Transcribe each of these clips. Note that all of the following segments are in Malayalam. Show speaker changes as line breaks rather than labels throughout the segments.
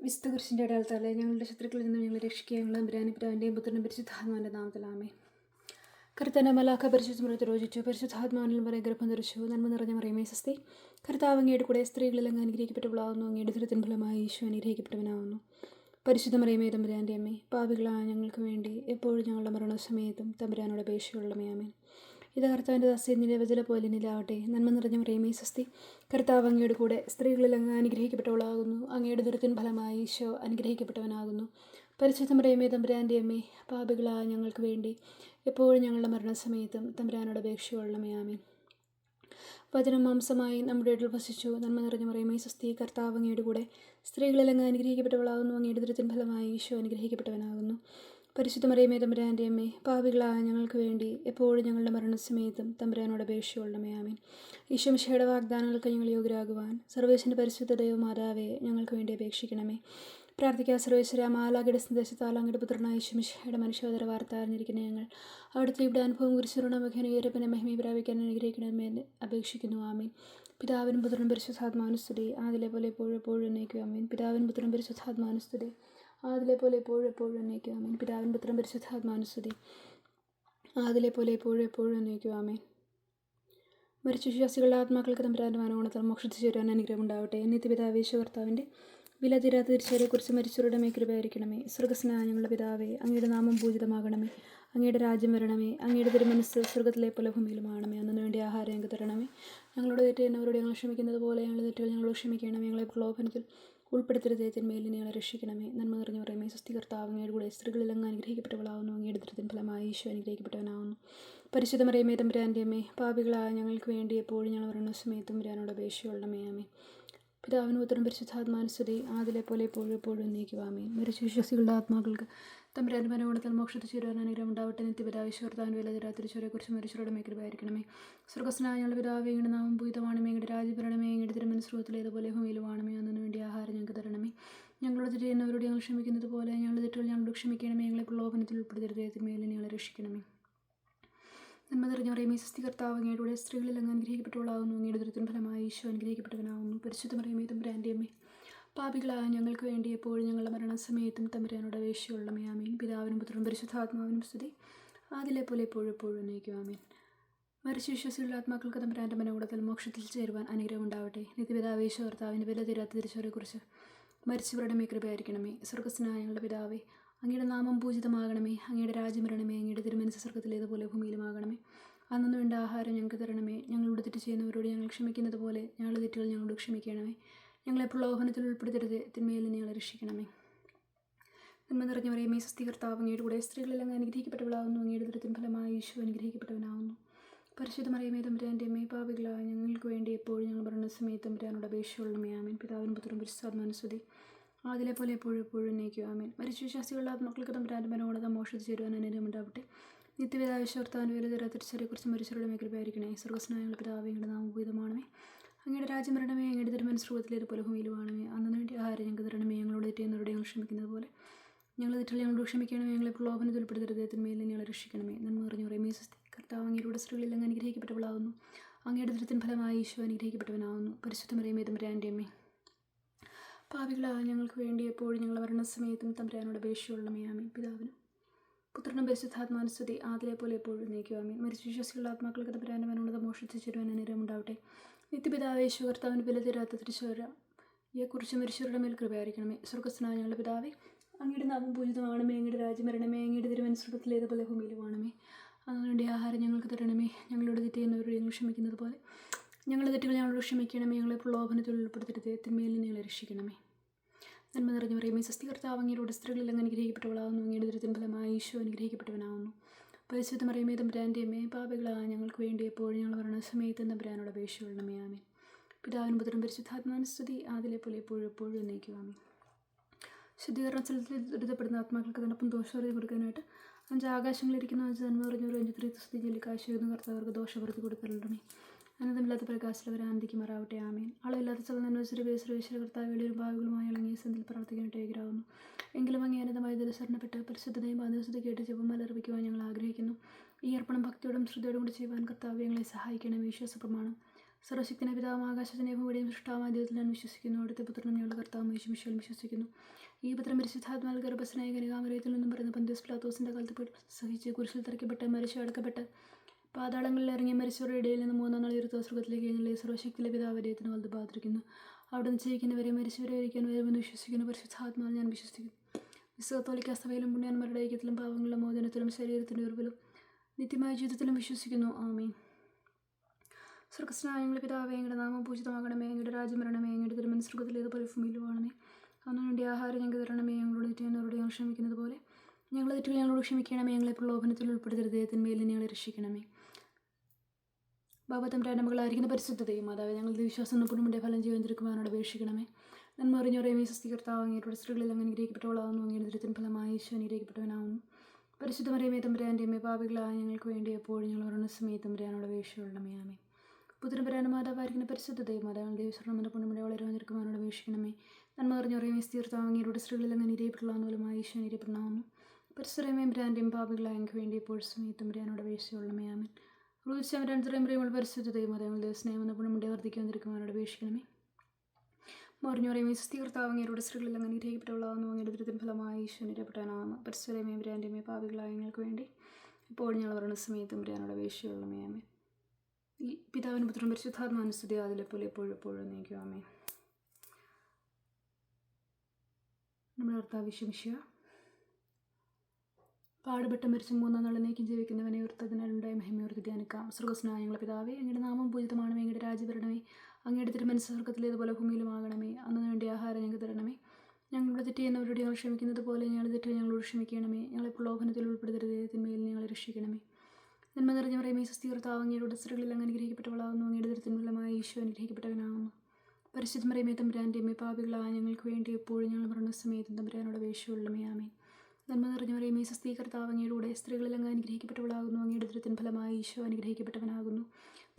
വിശുദ്ധ കുരിശിന്റെ അടയാളത്താലെ ഞങ്ങളുടെ ശത്രുക്കളിൽ നിന്ന് ഞങ്ങളെ രക്ഷിക്കുക ഞങ്ങളും ബിരാനി പിതാവിന്റെയും പുത്രനും പരിശുദ്ധാത്മാവിന്റെ നാമത്തിലാമേ കർത്തന്റെ മലാഖ പരിശുദ്ധ മൃത്യു രോചിച്ചു പരിശുദ്ധാത്മാവിനും പറയും ഗർഭം ധരിച്ചു. നന്മ നിറഞ്ഞ മറിയമേ സ്വസ്തി കർത്താവ് അങ്ങയുടെ കൂടെ സ്ത്രീകളിൽ അനുഗ്രഹിക്കപ്പെട്ടവളാവുന്നു. അങ്ങയുടെ ദുരിതത്തിൻ ഫലമായി ഈശോ അനുഗ്രഹിക്കപ്പെട്ടവനാവുന്നു. പരിശുദ്ധ മറിയമേ തമ്പുരാന്റെ അമ്മേ പാപികളായ ഞങ്ങൾക്ക് വേണ്ടി എപ്പോഴും ഞങ്ങളുടെ മരണസമയത്തും തമ്പുരാനോട് അപേക്ഷയുള്ളമേ ആമേൻ ഇത് കർത്താവിന്റെ ദാസ്യ വചന പോലെ നിലാവട്ടെ. നന്മ നിറഞ്ഞ മറിയമേ സ്വസ്തി. കർത്താവ് അങ്ങയുടെ കൂടെ സ്ത്രീകളിൽ അങ്ങ് അനുഗ്രഹിക്കപ്പെട്ടവളാകുന്നു. അങ്ങയുടെ ദുരിതത്തിൻ ഫലമായി ഈശോ അനുഗ്രഹിക്കപ്പെട്ടവനാകുന്നു. പരിശുദ്ധ മറിയമേ തമ്പുരാന്റെ അമ്മേ പാപികളായ ഞങ്ങൾക്ക് വേണ്ടി എപ്പോഴും ഞങ്ങളുടെ മരണസമയത്തും തമ്പുരാനോട് അപേക്ഷയുള്ളമേ ആമേൻ. വചനം മാംസമായി നമ്മുടെ ഇടയിൽ വസിച്ചു. നന്മ നിറഞ്ഞ മറിയമേ സ്വസ്തി. കർത്താവ് അങ്ങയുടെ കൂടെ സ്ത്രീകളിൽ അങ്ങ് അനുഗ്രഹിക്കപ്പെട്ടവളാകുന്നു. അങ്ങയുടെ ദുരിതത്തിൻ ഫലമായി ഈശോ അനുഗ്രഹിക്കപ്പെട്ടവനാകുന്നു. പരിശുദ്ധ മറിയമേ തമ്പുരാന്റെ അമ്മേ പാപികളായ ഞങ്ങൾക്ക് വേണ്ടി എപ്പോഴും ഞങ്ങളുടെ മരണസമയത്തും തമ്പുരാനോട് അപേക്ഷയുള്ളമേ ആമീൻ. ഈശോ മിശയുടെ വാഗ്ദാനങ്ങൾക്ക് ഞങ്ങൾ യോഗ്യരാകുവാൻ സർവേശന്റെ പരിശുദ്ധ ദൈവമാതാവേ ഞങ്ങൾക്ക് വേണ്ടി അപേക്ഷിക്കണമേ. പ്രാർത്ഥിക്കുക സർവേശ്വര മാലാഗയുടെ സന്ദേശത്താൽ അങ്ങയുടെ പുത്രനായ ഈശ്വമിഷയുടെ മനുഷ്യോദര വാർത്ത അറിഞ്ഞിരിക്കുന്ന ഞങ്ങൾ അവിടുത്തെ ഇവിടെ അനുഭവം കുറിച്ചുള്ള മുഖേന ഈരപ്പനെ മഹിമയെ പ്രാപിക്കാൻ അനുഗ്രഹിക്കണമേ എന്ന് അപേക്ഷിക്കുന്നു ആമീൻ. പിതാവിനും പുത്രനും പരിശുദ്ധാത്മാനുസ്തുതി ആദിലെ പോലെ എപ്പോഴും എപ്പോഴും എന്നേക്കും ആമീൻ. പിതാവിനും പുത്രനും പരിശുദ്ധാത്മാനുസ്തുതി ആദിലെ പോലെ എപ്പോഴും എപ്പോഴും എന്നേക്കും ആമേൻ. പിതാവിൻ പുത്രം പരിശുദ്ധാത്മാനുസ്തുതി അതിലെ പോലെ എപ്പോഴും എപ്പോഴും എന്നേക്കും ആമേൻ. മരിച്ച വിശ്വാസികളുടെ ആത്മാക്കൾക്ക് തമ്പുരാന്റെ മനോഗുണത്തിൽ മോക്ഷത്തിൽ ചേരാൻ അനുഗ്രഹം ഉണ്ടാവട്ടെ. നിത്യപിതാവേശ കർത്താവിന്റെ വില തീരാത്ത തിരിച്ചവരെക്കുറിച്ച് മരിച്ചവരുടെ മേ കൃപയായിരിക്കണമേ ഞങ്ങളുടെ പിതാവേ അങ്ങയുടെ നാമം പൂജിതമാകണമേ. അങ്ങയുടെ രാജ്യം വരണമേ. അങ്ങയുടെ തിരുമനസ് സ്വർഗത്തിലെ പല ഭൂമിയിലുമാണമേ അന്നു വേണ്ടി ആഹാരം ഞങ്ങൾക്ക് തരണമേ. ഞങ്ങളുടെ തെറ്റ് എന്നവരോട് ഞങ്ങൾ ക്ഷമിക്കുന്നത് പോലെ ഞങ്ങളുടെ തെറ്റുകൾ ഞങ്ങളോട് ക്ഷമിക്കണമേ. ഞങ്ങളെ പ്രലോഭനത്തിൽ ഉൾപ്പെടുത്തരുത് തിന്മേലിൽ ഞങ്ങളെ രക്ഷിക്കണമേ. നന്മ നിറഞ്ഞു പറയുമേ സ്വസ്തി കർത്താവ് അങ്ങയുടെ കൂടെ സ്ത്രീകളിൽ അങ്ങ് അനുഗ്രഹിക്കപ്പെട്ടവളാവുന്നു. അങ്ങയുടെ ഫലമായി ഈശോ അനുഗ്രഹിക്കപ്പെട്ടവനാവുന്നു. പരിശുദ്ധ മറിയമേ തമ്പുരാന്റെ അമ്മേ പാപികളായ ഞങ്ങൾക്ക് വേണ്ടി എപ്പോഴും ഞങ്ങൾ വരണ സമയത്തും വരാനോട് അപേക്ഷയുള്ളമേ അമ്മേ. പിതാവിനും ഉത്തരം പരിശുദ്ധാത്മാനുസ്തുതി ആദിലെ പോലെ എപ്പോഴും എപ്പോഴും നീക്കുവാമേ മരിച്ച വിശ്വാസികളുടെ ആത്മാക്കൾക്ക് തമ്പുരാൻ മനോഗുണത്തിൽ മോക്ഷത്തിൽ ചേരുവാൻ അനുഗ്രഹം ഉണ്ടാവട്ടെ. നിത്യപിതാവിശ്വർത്താൻ വില തിരാതിരിച്ചവരെക്കുറിച്ച് മരിച്ചവരുടെ മേക്കൃപായിരിക്കണമേ സ്വർഗസ്നായ ഞങ്ങളുടെ പിതാവേ ഇങ്ങയുടെ നാമം ഭൂതമാണ് ഇങ്ങയുടെ രാജ്യഭരണമേ ഇങ്ങയുടെ തിരുമനസ്രോത്തിലേതുപോലെ ഭൂമിയിലുമാണമേ. അന്നു വേണ്ടി ആഹാരം ഞങ്ങൾക്ക് തരണമേ. ഞങ്ങളോട് ചെയ്യുന്നവരോട് ഞങ്ങൾ ക്ഷമിക്കുന്നത് പോലെ ഞങ്ങളുടെ തെറ്റുകൾ ഞങ്ങളോട് ക്ഷമിക്കണമേ. ഞങ്ങളെ പ്രലോഭനത്തിൽ ഉൾപ്പെടുത്തരുതേ. മേലെ ഞങ്ങളെ രക്ഷിക്കണമേ. നന്മ നിറഞ്ഞ പറയുമേ സ്വസ്തി കർത്താവ് അങ്ങയുടെ സ്ത്രീകളിൽ അങ്ങ് അനുഗ്രഹിക്കപ്പെട്ടവളാകുന്നു. അങ്ങയുടെ ദുരിതം ഫലമായി ഈശോ അനുഗ്രഹിക്കപ്പെട്ടവനാകുന്നു. പരിശുദ്ധ പറയുമേ തമ്പുരാന്റെ അമ്മേ. പാപികളായ ഞങ്ങൾക്ക് വേണ്ടി എപ്പോഴും ഞങ്ങളുടെ മരണസമയത്തും തമ്പുരാനോട് അപേക്ഷയുള്ളമേ ആമീൻ. പിതാവിനും പുത്രനും പരിശുദ്ധാത്മാവിനും സ്തുതി. ആദിലെ പോലെ എപ്പോഴും എപ്പോഴും എന്നേക്കും ആമീൻ. മരിച്ച വിശ്വാസികളുടെ ആത്മാക്കൾക്ക് തമ്പുരാന്റെ മനോകൂടത്തിൽ മോക്ഷത്തിൽ ചേരുവാൻ അനുഗ്രഹം ഉണ്ടാവട്ടെ. നിത്യപിതാവേശ ഭർത്താവിന്റെ വില തീരാത്ത തിരിച്ചവരെക്കുറിച്ച് മരിച്ചവരുടെ കൃപയായിരിക്കണമേ. സ്വർഗസ്നായ പിതാവേ അങ്ങയുടെ നാമം പൂജിതമാകണമേ. അങ്ങയുടെ രാജ്യം വരണമേ. അങ്ങയുടെ തിരുമനസ് സ്വർഗത്തിലേതുപോലെ ഭൂമിയിലുമാകണമേ. അന്നു വേണ്ട ആഹാരം ഞങ്ങൾക്ക് തരണമേ. ഞങ്ങളോട് തെറ്റ് ചെയ്യുന്നവരോട് ഞങ്ങൾ ക്ഷമിക്കുന്നത് പോലെ ഞങ്ങളുടെ തെറ്റുകൾ ഞങ്ങളോട് ക്ഷമിക്കണമേ. ഞങ്ങളെ പ്രലോഭനത്തിൽ ഉൾപ്പെടുത്തരുത്. തിന്മയിൽ ഞങ്ങളെ രക്ഷിക്കണമേ. നന്മ നിറഞ്ഞ പറയുമേ സ്വസ്ഥീകർത്താവ് അങ്ങയുടെ കൂടെ സ്ത്രീകളിൽ അങ്ങ് അനുഗ്രഹിക്കപ്പെട്ടവളാവുന്നു. അങ്ങയുടെ ദുരിതത്തിൻ ഫലമായി ഈശോ അനുഗ്രഹിക്കപ്പെട്ടവനാവുന്നു. പരിശുദ്ധ മറിയമേ തമ്പുരാന്റെ അമ്മേ പാപികളായ ഞങ്ങൾക്ക് വേണ്ടി എപ്പോഴും ഞങ്ങൾ പറഞ്ഞ സമയത്ത് തമ്പുരാനോട് അപേക്ഷയുള്ളമേ. ആമേൻ. പിതാവിനും പുത്രനും പരിശുദ്ധാത്മാനുസ്തുതി അതിലെ പോലെ എപ്പോഴും എപ്പോഴും എന്നേക്കും. ആമേൻ. മരിച്ചു വിശ്വാസികളുടെ ആത്മാക്കൾക്ക് തമ്പുരാന്റെ മനോഗത മോഷത്തിൽ ചേരുവാൻ അനുഗ്രഹം ഉണ്ടാവട്ടെ. നിത്യപിതാവിശ്വർത്താൻ വേറെ തിരാതിരിച്ചവരെക്കുറിച്ച് മരിച്ചവരുടെ മേഖലയായിരിക്കണേ സ്വർഗസ്നായങ്ങളുടെ പിതാവ് ഞങ്ങളുടെ നാമഭൂതമാണമേ അങ്ങയുടെ രാജ്യം വരണമേ അങ്ങയുടെ തിരുമനസ്രൂപത്തിലേത് പോലെ ഭൂമിയിലുമാണമേ അന്നു വേണ്ടി ആഹാരം ഞങ്ങൾക്ക് തരണമേ ഞങ്ങളോട് തെറ്റുന്നവരോട് ഞങ്ങൾ ക്ഷമിക്കുന്നത് പോലെ. ഞങ്ങൾ തെറ്റുകൾ ഞങ്ങളോട് ക്ഷമിക്കണമേ ഞങ്ങളെ പ്രലോഭനത്തിൽ ഉൾപ്പെടുത്തരുത്. ഹൃദയത്തിന്മേൽ ഞങ്ങളെ രക്ഷിക്കണമേ. നന്മ പറഞ്ഞു പറയുമേ സ്വസ്തി. കർത്താവ് അങ്ങയുടെ സ്ത്രീകളിൽ അങ്ങ് അനുഗ്രഹിക്കപ്പെട്ടവളാവുന്നു. അങ്ങയുടെ ദൃത്തിൻ ഫലമായി ഈശോ അനുഗ്രഹിക്കപ്പെട്ടവനാവുന്നു. പരിശുദ്ധ മറിയമേ തമ്പുരാന്റെ അമ്മേ. പാപികളായ ഞങ്ങൾക്ക് വേണ്ടി എപ്പോഴും ഞങ്ങൾ മരണസമയത്തും തമ്പുരാനോട് അപേക്ഷയുള്ളമേ ആമേ പിതാവിനും പുത്രനും പരിശുദ്ധാത്മാനുസ്തുതി ആദിലെ പോലെ എപ്പോഴും നീക്കുവാമേ മരിച്ചു വിശ്വാസികളുടെ ആത്മാക്കൾക്ക് തമ്പുരാന്റെ മനോണത മോഷിച്ചു ചേരുവാൻ അനുഗ്രഹം നിത്യപിതാവേശു കർത്താവിന് വില തീരാത്ത കുറിച്ച് മരിച്ചവരുടെ മേൽ കൃപയായിരിക്കണമേ. സ്വർഗസ്നാ ഞങ്ങളുടെ പിതാവേ അങ്ങയുടെ നാമം പൂജിതമാണമേ അങ്ങയുടെ രാജ്യം വരണമേ. അങ്ങയുടെ തിരുവനസ്രൂപത്തിലേതുപോലെ ഭൂമിയിലുമാണമേ അങ്ങനെ ആഹാരം ഞങ്ങൾക്ക് തരണമേ. ഞങ്ങളോട് തെറ്റ് ചെയ്യുന്നവരോട് ഞങ്ങൾ ക്ഷമിക്കുന്നത് പോലെ ഞങ്ങളുടെ തെറ്റുകൾ ഞങ്ങളോട് ക്ഷമിക്കണമേ. ഞങ്ങളെ പ്രലോഭനത്തിൽ ഉൾപ്പെടുത്തരുത്. തിന്മയിൽ നിന്ന് ഞങ്ങളെ രക്ഷിക്കണമേ. നന്മ നിറഞ്ഞു പറയുമേ. സ്വസ്തി കർത്താവ് അങ്ങയുടെ സ്ത്രീകളിൽ അങ്ങ് അനുഗ്രഹിക്കപ്പെട്ടവളാവുന്നു അങ്ങയുടെ ദുരിതം ഫലമായി ഈശോ അനുഗ്രഹിക്കപ്പെട്ടവനാവുന്നു പരിശുദ്ധ മറിയമേ തമ്പുരാന്റെ അമ്മേ പാപികളായ ഞങ്ങൾക്ക് വേണ്ടി എപ്പോഴും ഞങ്ങൾ വരണ സമയത്ത് തമ്പുരാനോട് അപേക്ഷയുള്ളമേ ആമേ പുത്രനും പുത്രൻ പരിശുദ്ധാത്മാനുസ്തുതി ആദിലെ പോലെ എപ്പോഴും എപ്പോഴും എന്നേക്കുവാമേ ശുദ്ധീകരണ സ്ഥലത്തിൽ ദുരിതപ്പെടുന്ന ആത്മാക്കൾക്ക് തണുപ്പും ദോഷവൃത്തി കൊടുക്കാനായിട്ട് അഞ്ച് ആകാശങ്ങളിരിക്കുന്ന അഞ്ച് നന്മ പറഞ്ഞവരും അഞ്ച് ത്രീ സ്തുതി ചൊല്ലി കാശുന്ന കർത്താവർക്ക് ദോഷവൃത്തി അനന്തമില്ലാത്ത പ്രകാശത്തിൽ വരാന്തിക്ക് മറാവട്ടെ ആമേൻ അളവില്ലാത്ത തന്നെ ശ്രീ ശ്രീശ്വര കർത്താവ് വലിയൊരു ഭാവികളുമായി ഇളങ്ങിയ സന്ധിൽ പ്രാർത്ഥിക്കാനായിട്ട് ഏകരാകുന്നു എങ്കിലും അങ്ങേ അനന്തമായി ദുരസരണപ്പെട്ട് പരിശുദ്ധതയും ബാധ്യസ്ഥത കേട്ട് ജപമാല അർപ്പിക്കുവാൻ ഞങ്ങൾ ആഗ്രഹിക്കുന്നു. ഈ അർപ്പണം ഭക്തിയോടും ശ്രദ്ധയോടും കൂടി ചെയ്യുവാൻ കർത്താവ് ഞങ്ങളെ സഹായിക്കണം വിശ്വാസ പ്രമാണം സർവശക്തിനെ പിതാവും ആകാശത്തിനെ ഭൂമിയുടെയും സൃഷ്ടാവായ ദൈവത്തിൽ ഞാൻ വിശ്വസിക്കുന്നു. അവിടുത്തെ പുത്രനും ഞങ്ങളുടെ കർത്താവും യേശുമിശിയിൽ വിശ്വസിക്കുന്നു. ഈ പുത്രം പരിശുദ്ധാത്മാൽ ഗർഭസ്നായ കനികാമരയത്തിൽ നിന്നും പറയുന്ന പന്തോസ് പ്ലാത്തോസിന്റെ കാലത്ത് സഹിച്ച് കുരിശിൽ തറയ്ക്കപ്പെട്ട് മരിച്ചു അടക്കപ്പെട്ട് പാതാളങ്ങളിൽ ഇറങ്ങി മരിച്ചവരുടെ ഇടയിൽ നിന്ന് മൂന്നാം നാൾ ഉയർത്ത സ്വർഗത്തിലേക്ക് എഴുന്നള്ളി സർവശക്തിയിലെ പിതാവ് ദൈവത്തിന് വലുത് അവിടെ നിന്ന് ജയിക്കുന്നവരെ മരിച്ചവരെ ഒരിക്കാൻ വരുമെന്ന് വിശ്വസിക്കുന്നു. പരിശുദ്ധാത്മാവിൽ ഞാൻ വിശ്വസിക്കുന്നു. വിശ്വകത്തോലിക്ക സഭയിലും പുണ്യാന്മാരുടെ ഐക്യത്തിലും പാവങ്ങളുടെ മോചനത്തിലും ശരീരത്തിന്റെ ഉറവിലും നിത്യമായ ജീവിതത്തിലും വിശ്വസിക്കുന്നു. ആമീൻ. സ്വർഗസ്നായ ഞങ്ങളുടെ പിതാവേ എങ്ങളുടെ നാമം പൂജിതമാകണമേ. എങ്ങളുടെ രാജ്യം വരണമേ. എങ്ങളുടെ തിരുമൻ സ്വർഗത്തിലേതുപോലെ ഭൂമിയിലും ആണമേ അന്നു വേണ്ടി ആഹാരം ഞങ്ങൾക്ക് തരണമേ. ഞങ്ങളോട് തെറ്റുന്നവരോട് ഞങ്ങൾ ക്ഷമിക്കുന്നത് പോലെ ഞങ്ങളുടെ തെറ്റുകൾ ഞങ്ങളോട് ക്ഷമിക്കണമേ. ഞങ്ങളെ പ്രലോഭനത്തിൽ ഉൾപ്പെടുത്തരുത്. ദൈവത്തിന്മേൽ ഞങ്ങളെ രക്ഷിക്കണമേ. ബാബ തമ്പുരാന്റെ മകളായിരിക്കുന്ന പരിശുദ്ധതയും മാതാവ് ഞങ്ങളുടെ വിശ്വാസം നിപ്പുണമിന്റെ ഫലം ജീവൻ തിരുക്കുവാനോട് അപേക്ഷിക്കണമേ. നന്മ അറിഞ്ഞോറേ മീ സ്വസ്തികർത്താവ് അങ്ങയുടെ സ്ത്രീകളിൽ അങ്ങനെ അനുഗ്രഹിക്കപ്പെട്ടവളാകുന്നു അങ്ങയുടെ ദുരിതത്തിന് ഫലമായി ഈശോ അനുഗ്രഹിക്കപ്പെട്ടവനാവുന്നു പരിശുദ്ധമറിയമേ തമ്പുരാന്റെ അമ്മ പാപികളായ ഞങ്ങൾക്ക് വേണ്ടി എപ്പോഴും ഞങ്ങൾ വരണ സമയത്ത് തമ്പുരാനോട് അപേക്ഷയുള്ളമേ ആമേ പുത്രൻ പരാന മാതാവായിരിക്കുന്ന പരിശുദ്ധതയും മാതാവിന്റെ ദൈവസ്വർണമന്റെ പുണ്യമിടെ വളരെ വന്നിരിക്കുവാനോട് അപേക്ഷിക്കണമേ. നന്മ അറിഞ്ഞോറേ മീ സ്ഥിർത്താവ് അങ്ങയുടെ സ്ത്രീകളിൽ അങ്ങനെ ഇരയപ്പെട്ടുള്ളതെന്ന് പോലുമായി ഈശോ അനുഗ്രഹിക്കപ്പെടണമെന്നു പരിശുദ്ധമേയും ബ്രാൻഡേയും പാപികളായ ഞങ്ങൾക്ക് വേണ്ടി എപ്പോഴും സമയത്ത് തമ്പുരാനോട് അപേക്ഷയുള്ളമേ ആമേ റൂൽച്ചവരണ്ടത്രയും പറയുമ്പോൾ പരിശുദ്ധതയും അതേപോലെ സ്നേഹം എന്ന പുണ്യമുണ്ടെ വർദ്ധിക്കാൻ തിരിക്കുവാനോട് അപേക്ഷിക്കണമേ. മറിഞ്ഞോറേ പറയുമ്പോൾ അങ്ങയുടെ സ്ത്രീകളിൽ അങ്ങനെ ഗ്രഹിക്കപ്പെട്ടവളാകുന്നു അങ്ങയുടെ ദുരിതം ഫലമായി ഈശ്വരപ്പെട്ടാനാവുന്നു പരിസരമേ ബ്രാൻഡമേ പാവികളായ ഞങ്ങൾക്ക് വേണ്ടി. ഇപ്പോൾ ഞങ്ങൾ പറയുന്ന സമയത്തും ബ്രാനോട് അപേക്ഷയുള്ളമേ അമ്മേ ഈ പിതാവിന് പുത്രൻ പരിശുദ്ധാത്മാനുസ്ഥിതി അതിലെപ്പോലെ എപ്പോഴും എപ്പോഴും നീക്കുവാമേ നമ്മുടെ ഭർത്താവ് വിശ്വമിഷ്യ പാടുപെട്ട് മരിച്ചു മൂന്നാം നാൾ നീക്കം ജീവിക്കുന്നവനെ ഉയർത്തതിനാലുണ്ടായ മഹിമയോർത്തി ധ്യാനിക്കാം സ്വർഗസ്നായ ഞങ്ങളുടെ പിതാവേ അങ്ങയുടെ നാമം പൂജിതമാണമേ അങ്ങയുടെ രാജ്യഭരണമേ അങ്ങയുടെ ഭൂമിയിലും ഭൂമിയിലുമാകണമേ അന്നു വേണ്ടി ആഹാരം ഞങ്ങൾക്ക് തരണമേ. ഞങ്ങളുടെ തെറ്റ് ഞങ്ങൾ ക്ഷമിക്കുന്നത് പോലെ ഞങ്ങളുടെ തെറ്റ് ഞങ്ങളോട് ക്ഷമിക്കണമേ. ഞങ്ങളെ പ്രലോഭനത്തിൽ ഉൾപ്പെടുത്തരുത് തിന്മയിൽ ഞങ്ങളെ രക്ഷിക്കണമേ. നന്മ നിറഞ്ഞ പറയുമേ സ്വസ്ഥീകർത്താവ് അങ്ങയുടെ സ്ത്രീകളിൽ അങ്ങ് അനുഗ്രഹിക്കപ്പെട്ടവളാകുന്നു അങ്ങയുടെ ദുരിതത്തിനുള്ളമായ ഈശോ അനുഗ്രഹിക്കപ്പെട്ടവനാകുന്നു പരിശുദ്ധം പറയുമ്പോൾ തമ്പുരാന്റെ അമ്മേ പാപികളായ ഞങ്ങൾക്ക് വേണ്ടി എപ്പോഴും ഞങ്ങൾ മരണ സമയത്തും തമ്പുരാനോട് അപേക്ഷയുള്ളമേ ആമേ നന്മ നിറഞ്ഞ ഈ സ്വസ്ഥീകർത്താവ് അങ്ങയിലൂടെ സ്ത്രീകളിൽ അങ്ങ് അനുഗ്രഹിക്കപ്പെട്ടവളാകുന്നു. അങ്ങയുടെ ദൃത്തിൻ ഫലമായി ഈശോ അനുഗ്രഹിക്കപ്പെട്ടവനാകുന്നു.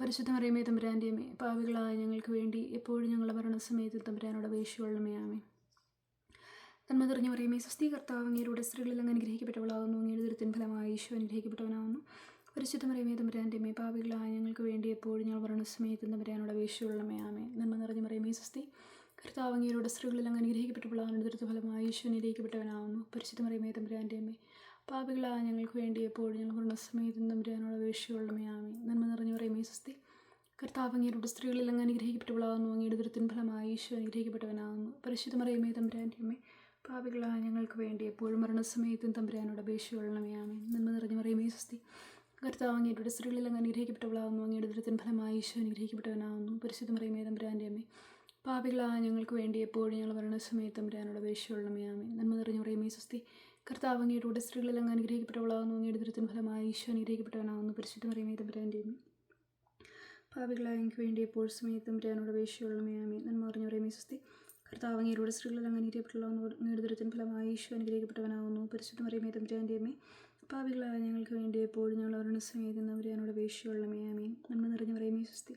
പരിശുദ്ധമറിയമേ അമ്മേ പാപികളായ ഞങ്ങൾക്ക് വേണ്ടി എപ്പോഴും ഞങ്ങളുടെ മരണസമയത്ത് തമ്പുരാനോട് അപേക്ഷയുള്ളമേ ആമേ നന്മ നിറഞ്ഞ പറയുമേ സ്വസ്ഥീകർത്താവ് അങ്ങയിലൂടെ സ്ത്രീകളിൽ അങ്ങ് അനുഗ്രഹിക്കപ്പെട്ടവളാകുന്നു. അങ്ങയുടെ ദൃത്തിൻ ഫലമായി ഈശോ അനുഗ്രഹിക്കപ്പെട്ടവനാകുന്നു. പരിശുദ്ധമറിയമേ അമ്മേ പാവികളായ ഞങ്ങൾക്ക് വേണ്ടി എപ്പോഴും ഞങ്ങൾ മരണസമയത്ത് തമ്പുരാനോട് അപേക്ഷയുള്ളമേ ആമേ നന്മ നിറഞ്ഞ പറയുമേ സ്വസ്തി കർത്താവ് അങ്ങയുടെ സ്ത്രീകളെല്ലാം അങ്ങ് അനുഗ്രഹിക്കപ്പെട്ടവളാകുന്നു ദുരിത ഫലമായി പരിശുദ്ധ മറിയമേ തമ്പുരാന്റെ അമ്മേ പാപികളായ ഞങ്ങൾക്ക് വേണ്ടി എപ്പോഴും ഞങ്ങൾ മരണസമയത്ത് തമ്പുരാനുള്ള അപേക്ഷയുള്ളമേ ആമേ നന്മ നിറഞ്ഞു പറയുമേ സ്വസ്തി. കർത്താവ് അങ്ങയുടെ സ്ത്രീകളിൽ അങ്ങ് അനുഗ്രഹിക്കപ്പെട്ടവളാകുന്നു അങ്ങയുടെ ദുരിതത്തിന് ഫലമായി ഈശോ അനുഗ്രഹിക്കപ്പെട്ടവനാകുന്നു പരിശുദ്ധ മറിയമേ തമ്പുരാന്റെ അമ്മേ പാപികളായ ഞങ്ങൾക്ക് വേണ്ടി എപ്പോഴും മരണസമയത്തും തമ്പുരാനോട് അപേക്ഷയുള്ളമേ ആമേ നന്മ നിറഞ്ഞു പറയുമേ സ്വസ്തി. കർത്താവ് അങ്ങയുടെ സ്ത്രീകളിൽ അങ്ങ് അനുഗ്രഹിക്കപ്പെട്ടവളാകുന്നു അങ്ങയുടെ ദുരിതത്തിന് ഫലമായി ഈശോ അനുഗ്രഹിക്കപ്പെട്ടവനാകുന്നു പരിശുദ്ധ മറിയമേ തമ്പുരാന്റെ അമ്മേ പാപികളായ ഞങ്ങൾക്ക് വേണ്ടി എപ്പോഴും ഞങ്ങൾ മരണസമയത്ത് തമ്പുരാനോട് അപേക്ഷയുള്ളമേ ആമേ നന്മ നിറഞ്ഞ പറയുമേ സ്വസ്തി. കർത്താവ് അങ്ങയുടെ അങ്ങ് അനുഗ്രഹിക്കപ്പെട്ടവളാകുന്നു. അങ്ങയുടെ ദുരിതത്തിന് ഫലമായി ഈശോ അനുഗ്രഹിക്കപ്പെട്ടവനാകുന്നു. പരിശുദ്ധ മറിയമേ തമ്പുരാന്റെ അമ്മേ പാപികളായ എനിക്ക് വേണ്ടി എപ്പോഴും സമയത്തും തമ്പുരാനോട് അപേക്ഷയുള്ളമേ ആമേ നന്മ നിറഞ്ഞു പറയുമേ സ്വസ്തി. കർത്താവ് അങ്ങയുടെ സ്ത്രീകളെല്ലാം അനുഗ്രഹിക്കപ്പെട്ടവളാകുന്നു. അങ്ങയുടെ ദുരിതത്തിന് ഫലമായി ഈശോ അനുഗ്രഹിക്കപ്പെട്ടവനാകുന്നു. പരിശുദ്ധ മറിയമേ തമ്പുരാന്റെ അമ്മേ പാപികളായ ഞങ്ങൾക്ക് വേണ്ടി എപ്പോഴും ഞങ്ങൾ മരണസമയത്ത് തമ്പുരാനോട് അപേക്ഷയുള്ളമേ ആമേ നന്മ നിറഞ്ഞ പറയുമേ സ്വസ്തി.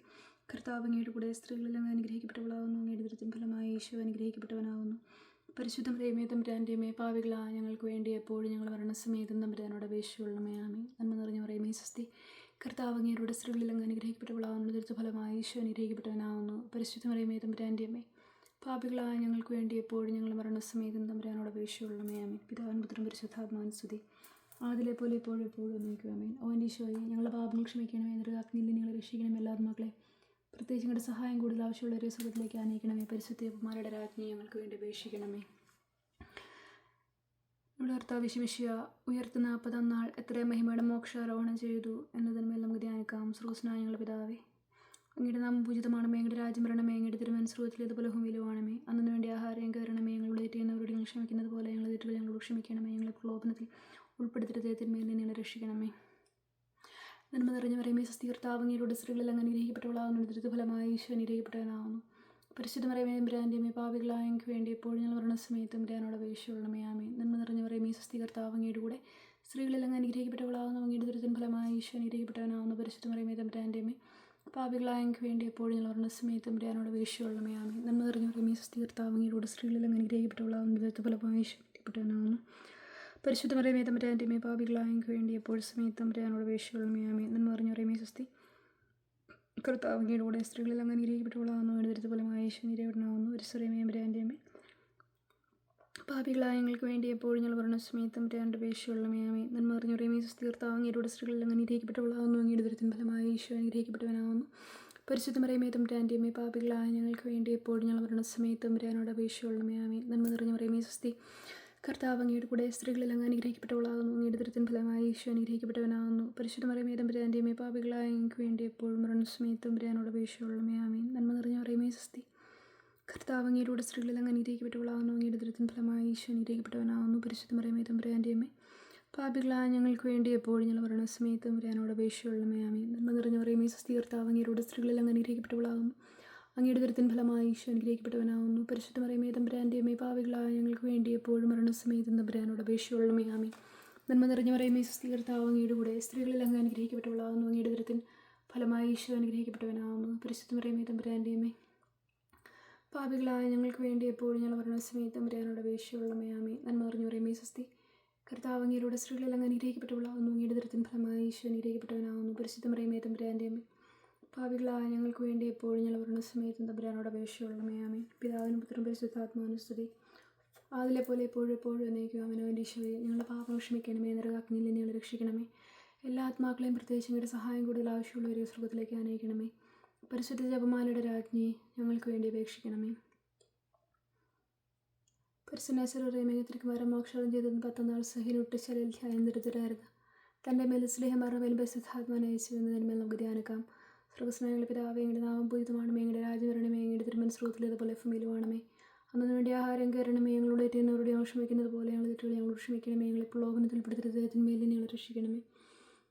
കർത്താവ് അങ്ങയുടെ കൂടെ സ്ത്രീകളിൽ അങ്ങ് അനുഗ്രഹിക്കപ്പെട്ടവളാകുന്നു അങ്ങയുടെ ദൃത്യം ഫലമായി ഈശോ അനുഗ്രഹിക്കപ്പെട്ടവനാകുന്നു പരിശുദ്ധ പ്രേമേ തമ്പുരാന്റെ പാവികളാ ഞങ്ങൾക്ക് വേണ്ടി എപ്പോഴും ഞങ്ങൾ മരണസമേതം തമ്പുരാനോട് അപേക്ഷയുള്ളമേ ആമേ നന്മ നിറഞ്ഞ പറയുമേ സ്വസ്തി കർത്താവ് അങ്ങയുടെ സ്ത്രീകളിൽ അങ്ങ് അനുഗ്രഹിക്കപ്പെട്ടവളാകുന്നു ദൃത്യ ഫലമായി ഈശോ അനുഗ്രഹിക്കപ്പെട്ടവനാകുന്നു പരിശുദ്ധ പ്രേമേ തമ്പുരാന്റെ പാപികളായ ഞങ്ങൾക്ക് വേണ്ടി എപ്പോഴും ഞങ്ങൾ മരണസമേതം തമ്പുരാനോട് അപേക്ഷയുള്ളമേ ആമേ പിതാവൻ പുത്രൻ പരിശുദ്ധാത്മാൻ സ്തുതി. ആദിലെ പോലെ എപ്പോഴും എപ്പോഴും ഓ ഓൻ ഈശോയെ ഞങ്ങളുടെ പാപങ്ങൾ ക്ഷമിക്കണമേ. എന്നൊരു അഗ്നിയിൽ നിങ്ങളെ രക്ഷിക്കണമേ. എല്ലാ മക്കളെ പ്രത്യേകിച്ച് നിങ്ങളുടെ സഹായം കൂടുതൽ ആവശ്യമുള്ളവരെ സുഖത്തിലേക്ക് ആനയിക്കണമേ. പരിശുദ്ധയപ്പന്മാരുടെ രാജ്ഞി ഞങ്ങൾക്ക് വേണ്ടി അപേക്ഷിക്കണമേ. നമ്മുടെ ഭർത്താവ് വിശമിഷ്യ ഉയർത്തുന്ന നാൽപ്പതാം നാൾ എത്ര മഹിമയുടെ മോക്ഷാരോഹണം ചെയ്തു എന്നതിന്മേൽ നമുക്ക് ധ്യാനിക്കാം. ശ്രോസ്നായ ഞങ്ങളുടെ പിതാവേ അങ്ങയുടെ നാമം പൂജിതമാണമേ. മേങ്ങയുടെ രാജ്യം വരണമേ. ഞങ്ങളുടെ തിരുമനസ്രോതത്തിൽ ഇതുപോലെ ഭൂമിയിലുമാണമേ അന്നു വേണ്ടി ആഹാരം കയറണമേ. ഞങ്ങളുടെ തെറ്റുന്നവരോട് ഞങ്ങൾ ക്ഷമിക്കുന്നത് പോലെ ഞങ്ങളുടെ തെറ്റുകൾ ഞങ്ങളോട് ക്ഷമിക്കണമേ. ഞങ്ങളെ പ്രലോഭനത്തിൽ ഉൾപ്പെടുത്തരുത്. തിന്മയിൽ രക്ഷിക്കണമേ. നന്മ നിറഞ്ഞ പറയുമേ സ്വസ്ഥീകർത്താവ് അങ്ങയുടെ സ്ത്രീകളിൽ അങ്ങനെ അനുഗ്രഹിക്കപ്പെട്ടവളാകുന്നു ദുരിത ഫലമായി ഈശോ അനുഗ്രഹിക്കപ്പെട്ടവനാകുന്നു പരിശുദ്ധ പറയുമേ ബ്രാൻഡ്യമേ പാപികളായ എനിക്ക് വേണ്ടി എപ്പോഴും ഞങ്ങൾ വരണ സമയത്തും എമ്പുരാനോട് അപേക്ഷയുള്ളമേ നന്മ നിറഞ്ഞ മീ സ്വസ്ഥീകർത്താവ് അങ്ങയുടെ കൂടെ സ്ത്രീകളിൽ അങ്ങ് അനുഗ്രഹിക്കപ്പെട്ടവളാകുന്നു അങ്ങയുടെ ദുരിതം ഫലമായി ഈശോ അനുഗ്രഹിക്കപ്പെട്ടവനാകുന്നു പരിശുദ്ധ പറയുമേ അമ്മ പാപികളായ എനിക്ക് വേണ്ടി എപ്പോഴും ഞങ്ങൾ വരണ സമയത്തും എമ്പുരാനോട് അപേക്ഷയുള്ളമേ നന്മ നിറഞ്ഞ മീ സ്വസ്ഥീകർത്താവ് അങ്ങയുടെ കൂടെ സ്ത്രീകളിൽ അങ്ങ് അനുഗ്രഹിക്കപ്പെട്ടവളാകുന്നു ദുരിത ഫലമായി ഈശോ അനുഗ്രഹിക്കപ്പെട്ടവനാകുന്നു പരിശുദ്ധ മറിയമേ തമ്പുരാന്റെ മേ പാപികളായെങ്കിൽ വേണ്ടി എപ്പോൾ സമയത്ത് തമ്പുരാനോട് അപേക്ഷയുള്ളമേ ആമേ നന്മ പറഞ്ഞു പറയുമേ സ്വസ്തി കർത്താവ് അങ്ങയുടെ കൂടെ സ്ത്രീകളിൽ അങ്ങനെ അനുഗ്രഹിക്കപ്പെട്ടവളാകുന്നു എഴുതരുത് ഫലമായ യേശു നിരവിടനാവുന്നു ഒരു സ്വരമേ ബ്രാൻഡേമേ പാപികളായ ഞങ്ങൾക്ക് വേണ്ടി എപ്പോഴും ഞങ്ങൾ പറഞ്ഞ സമയത്തും രണ്ട് പേശിയുള്ള മേയമേ നന്മ മീസ് തീർത്താവ് അങ്ങയുടെ സ്ത്രീകളിൽ അങ്ങ് അനുഗ്രഹിക്കപ്പെട്ടവളാകുന്നു അങ്ങയുടെ ദുരിതത്തിന് ഫലമായി ഈശോ അനുഗ്രഹിക്കപ്പെട്ടവനാവുന്നു പരിശുദ്ധ മറിയമേതും ടാന്റിയമേ പാപികളായ ഞങ്ങൾക്ക് വേണ്ടി എപ്പോഴും ഞങ്ങൾ പറഞ്ഞ സമയത്തും രാനോട് അപേക്ഷയുള്ള മേയമേ നന്മ നിറഞ്ഞ മറിയമേ സ്വസ്തി കർത്താവ് അങ്ങയുടെ കൂടെ സ്ത്രീകളിൽ അങ്ങ് അനുഗ്രഹിക്കപ്പെട്ടവളാകുന്നു. അങ്ങയുടെ ദൃത്തിൻ ഫലമായി ഈശോ അനുഗ്രഹിക്കപ്പെട്ടവനാകുന്നു. പരിശുദ്ധ മറിയമേതും ടാന്റിയമേ പാപികളായ എനിക്ക് വേണ്ടി എപ്പോഴും മരണ സമയത്തും രാനോട് അപേക്ഷയുള്ള മേയമേ നന്മ നിറഞ്ഞ മറിയമേ സ്വസ്തി കർത്താവ് അങ്ങയുടെ സ്ത്രീകളിൽ അങ്ങ് അനുഗ്രഹിക്കപ്പെട്ടവളാകുന്നു. അങ്ങയുടെ ദുരിതത്തിന് ഫലമായി ഈശോ അനുഗ്രഹിക്കപ്പെട്ടവനാകുന്നു. പരിശുദ്ധ മറിയമേ തമ്പുരാന്റെയമ്മേ പാപികളായ ഞങ്ങൾക്ക് വേണ്ടി എപ്പോഴും ഞങ്ങൾ പറയുന്ന സമയത്തും വരാനോട് അപേക്ഷയുള്ള മേയാമേ നന്മ നിറഞ്ഞ പറയുമേ സ്വസ്തി കർത്താവ് അങ്ങയുടെ സ്ത്രീകളിൽ അങ്ങ് അനുഗ്രഹിക്കപ്പെട്ടവളാകുന്നു. അങ്ങയുടെ ദുരിതത്തിന് ഫലമായി ഈശോ അനുഗ്രഹിക്കപ്പെട്ടവനാകുന്നു പരിശുദ്ധ മറിയമേ തമ്പുരാന്റെയമ്മേ പാപികളായ ഞങ്ങൾക്ക് വേണ്ടി എപ്പോഴും മരണ സമയത്തും തമ്പുരാനോട് അപേക്ഷയുള്ള മേയാമി നന്മ നിറഞ്ഞ പറയുമേ സുസ്ഥീകർത്താവ് കർത്താവ് അങ്ങയുടെ കൂടെ സ്ത്രീകളിൽ അങ്ങ് അനുഗ്രഹിക്കപ്പെട്ടവളാകുന്നു. അങ്ങയുടെ ദുരിതത്തിന് ഫലമായി ഈശോ അനുഗ്രഹിക്കപ്പെട്ടവനാകുന്നു പരിശുദ്ധ മറിയമേ തമ്പുരാന്റെയമ്മേ പാപികളായ ഞങ്ങൾക്ക് വേണ്ടി എപ്പോഴും ഞങ്ങൾ മരണസമയത്ത് സമയത്തും വരാനോട് അപേക്ഷയുള്ള മയാമേ നന്മ പറഞ്ഞു പറയുമേ സ്വസ്തി കർത്താവ് അങ്ങയുടെ സ്ത്രീകളിൽ അങ്ങ് അനുഗ്രഹിക്കപ്പെട്ടവളാകുന്നു. അങ്ങയുടെ ദുരത്തിന് ഫലമായി ഈശോ അനുഗ്രഹിക്കപ്പെട്ടവനാകുന്നു പരിശുദ്ധ പറയുമേ തമ്പുരാന്റെ അമ്മ പാപികളായ ഞങ്ങൾക്ക് വേണ്ടി എപ്പോഴും ഞങ്ങൾ പറഞ്ഞ സമയത്തും തമ്പുരാനോട് അപേക്ഷയുള്ള മയാമേ പിതാവിനും പുത്രനും പരിശുദ്ധാത്മാവിനും സ്തുതി. അതിലെ പോലെ എപ്പോഴും എപ്പോഴും എന്നേക്കും അവനവന്റെ ഈശോയെ ഞങ്ങളുടെ പാപം ക്ഷമിക്കണമേ നിറകാഗ്നിയിൽ ഞങ്ങൾ രക്ഷിക്കണമേ. എല്ലാ ആത്മാക്കളെയും പ്രത്യേകിച്ച് ഞങ്ങളുടെ സഹായം കൂടുതൽ ആവശ്യമുള്ളവരെ സ്വർഗത്തിലേക്ക് അനയിക്കണമേ പരിശുദ്ധ ജപമാലയുടെ രാജ്ഞി ഞങ്ങൾക്ക് വേണ്ടി അപേക്ഷിക്കണമേ. പരിശുനാശ്വരമേഘത്തിലേക്ക് മരം മോക്ഷണം ചെയ്തത് പത്തനാൾ സഹിനൊട്ട് ശരീരം ധ്യാനം ദരിദ്രരായിരുന്നു തന്റെ മേൽ സ്നേഹം മേലും പരിശുദ്ധാത്മാനെ അയച്ചു എന്നതിന്മേൽ നമുക്ക് ധ്യാനിക്കാം. സർവസ്നേഹങ്ങളുടെ പിതാവ് എങ്ങനെ നാമം പൂരിതമാണമേ എങ്ങനെ രാജ്യം വരണമേ എങ്ങളുടെ തിരുമൻ സ്രോത്തിലേതുപോലെ ഫമിലുവാണമേ അന്നു വേണ്ടി ആഹാരം കയറണമേ ഞങ്ങളുടെ എറ്റുന്നവരോട് ഞങ്ങൾ ക്ഷമിക്കുന്നത് പോലെ ഞങ്ങൾ തെറ്റുകൾ ഞങ്ങൾ ക്ഷമിക്കണമേ ഞങ്ങൾ പ്രലോഭനത്തിൽ പിടുത്തരുതത്തിന്മേൽ ഞങ്ങൾ രക്ഷിക്കണമേ.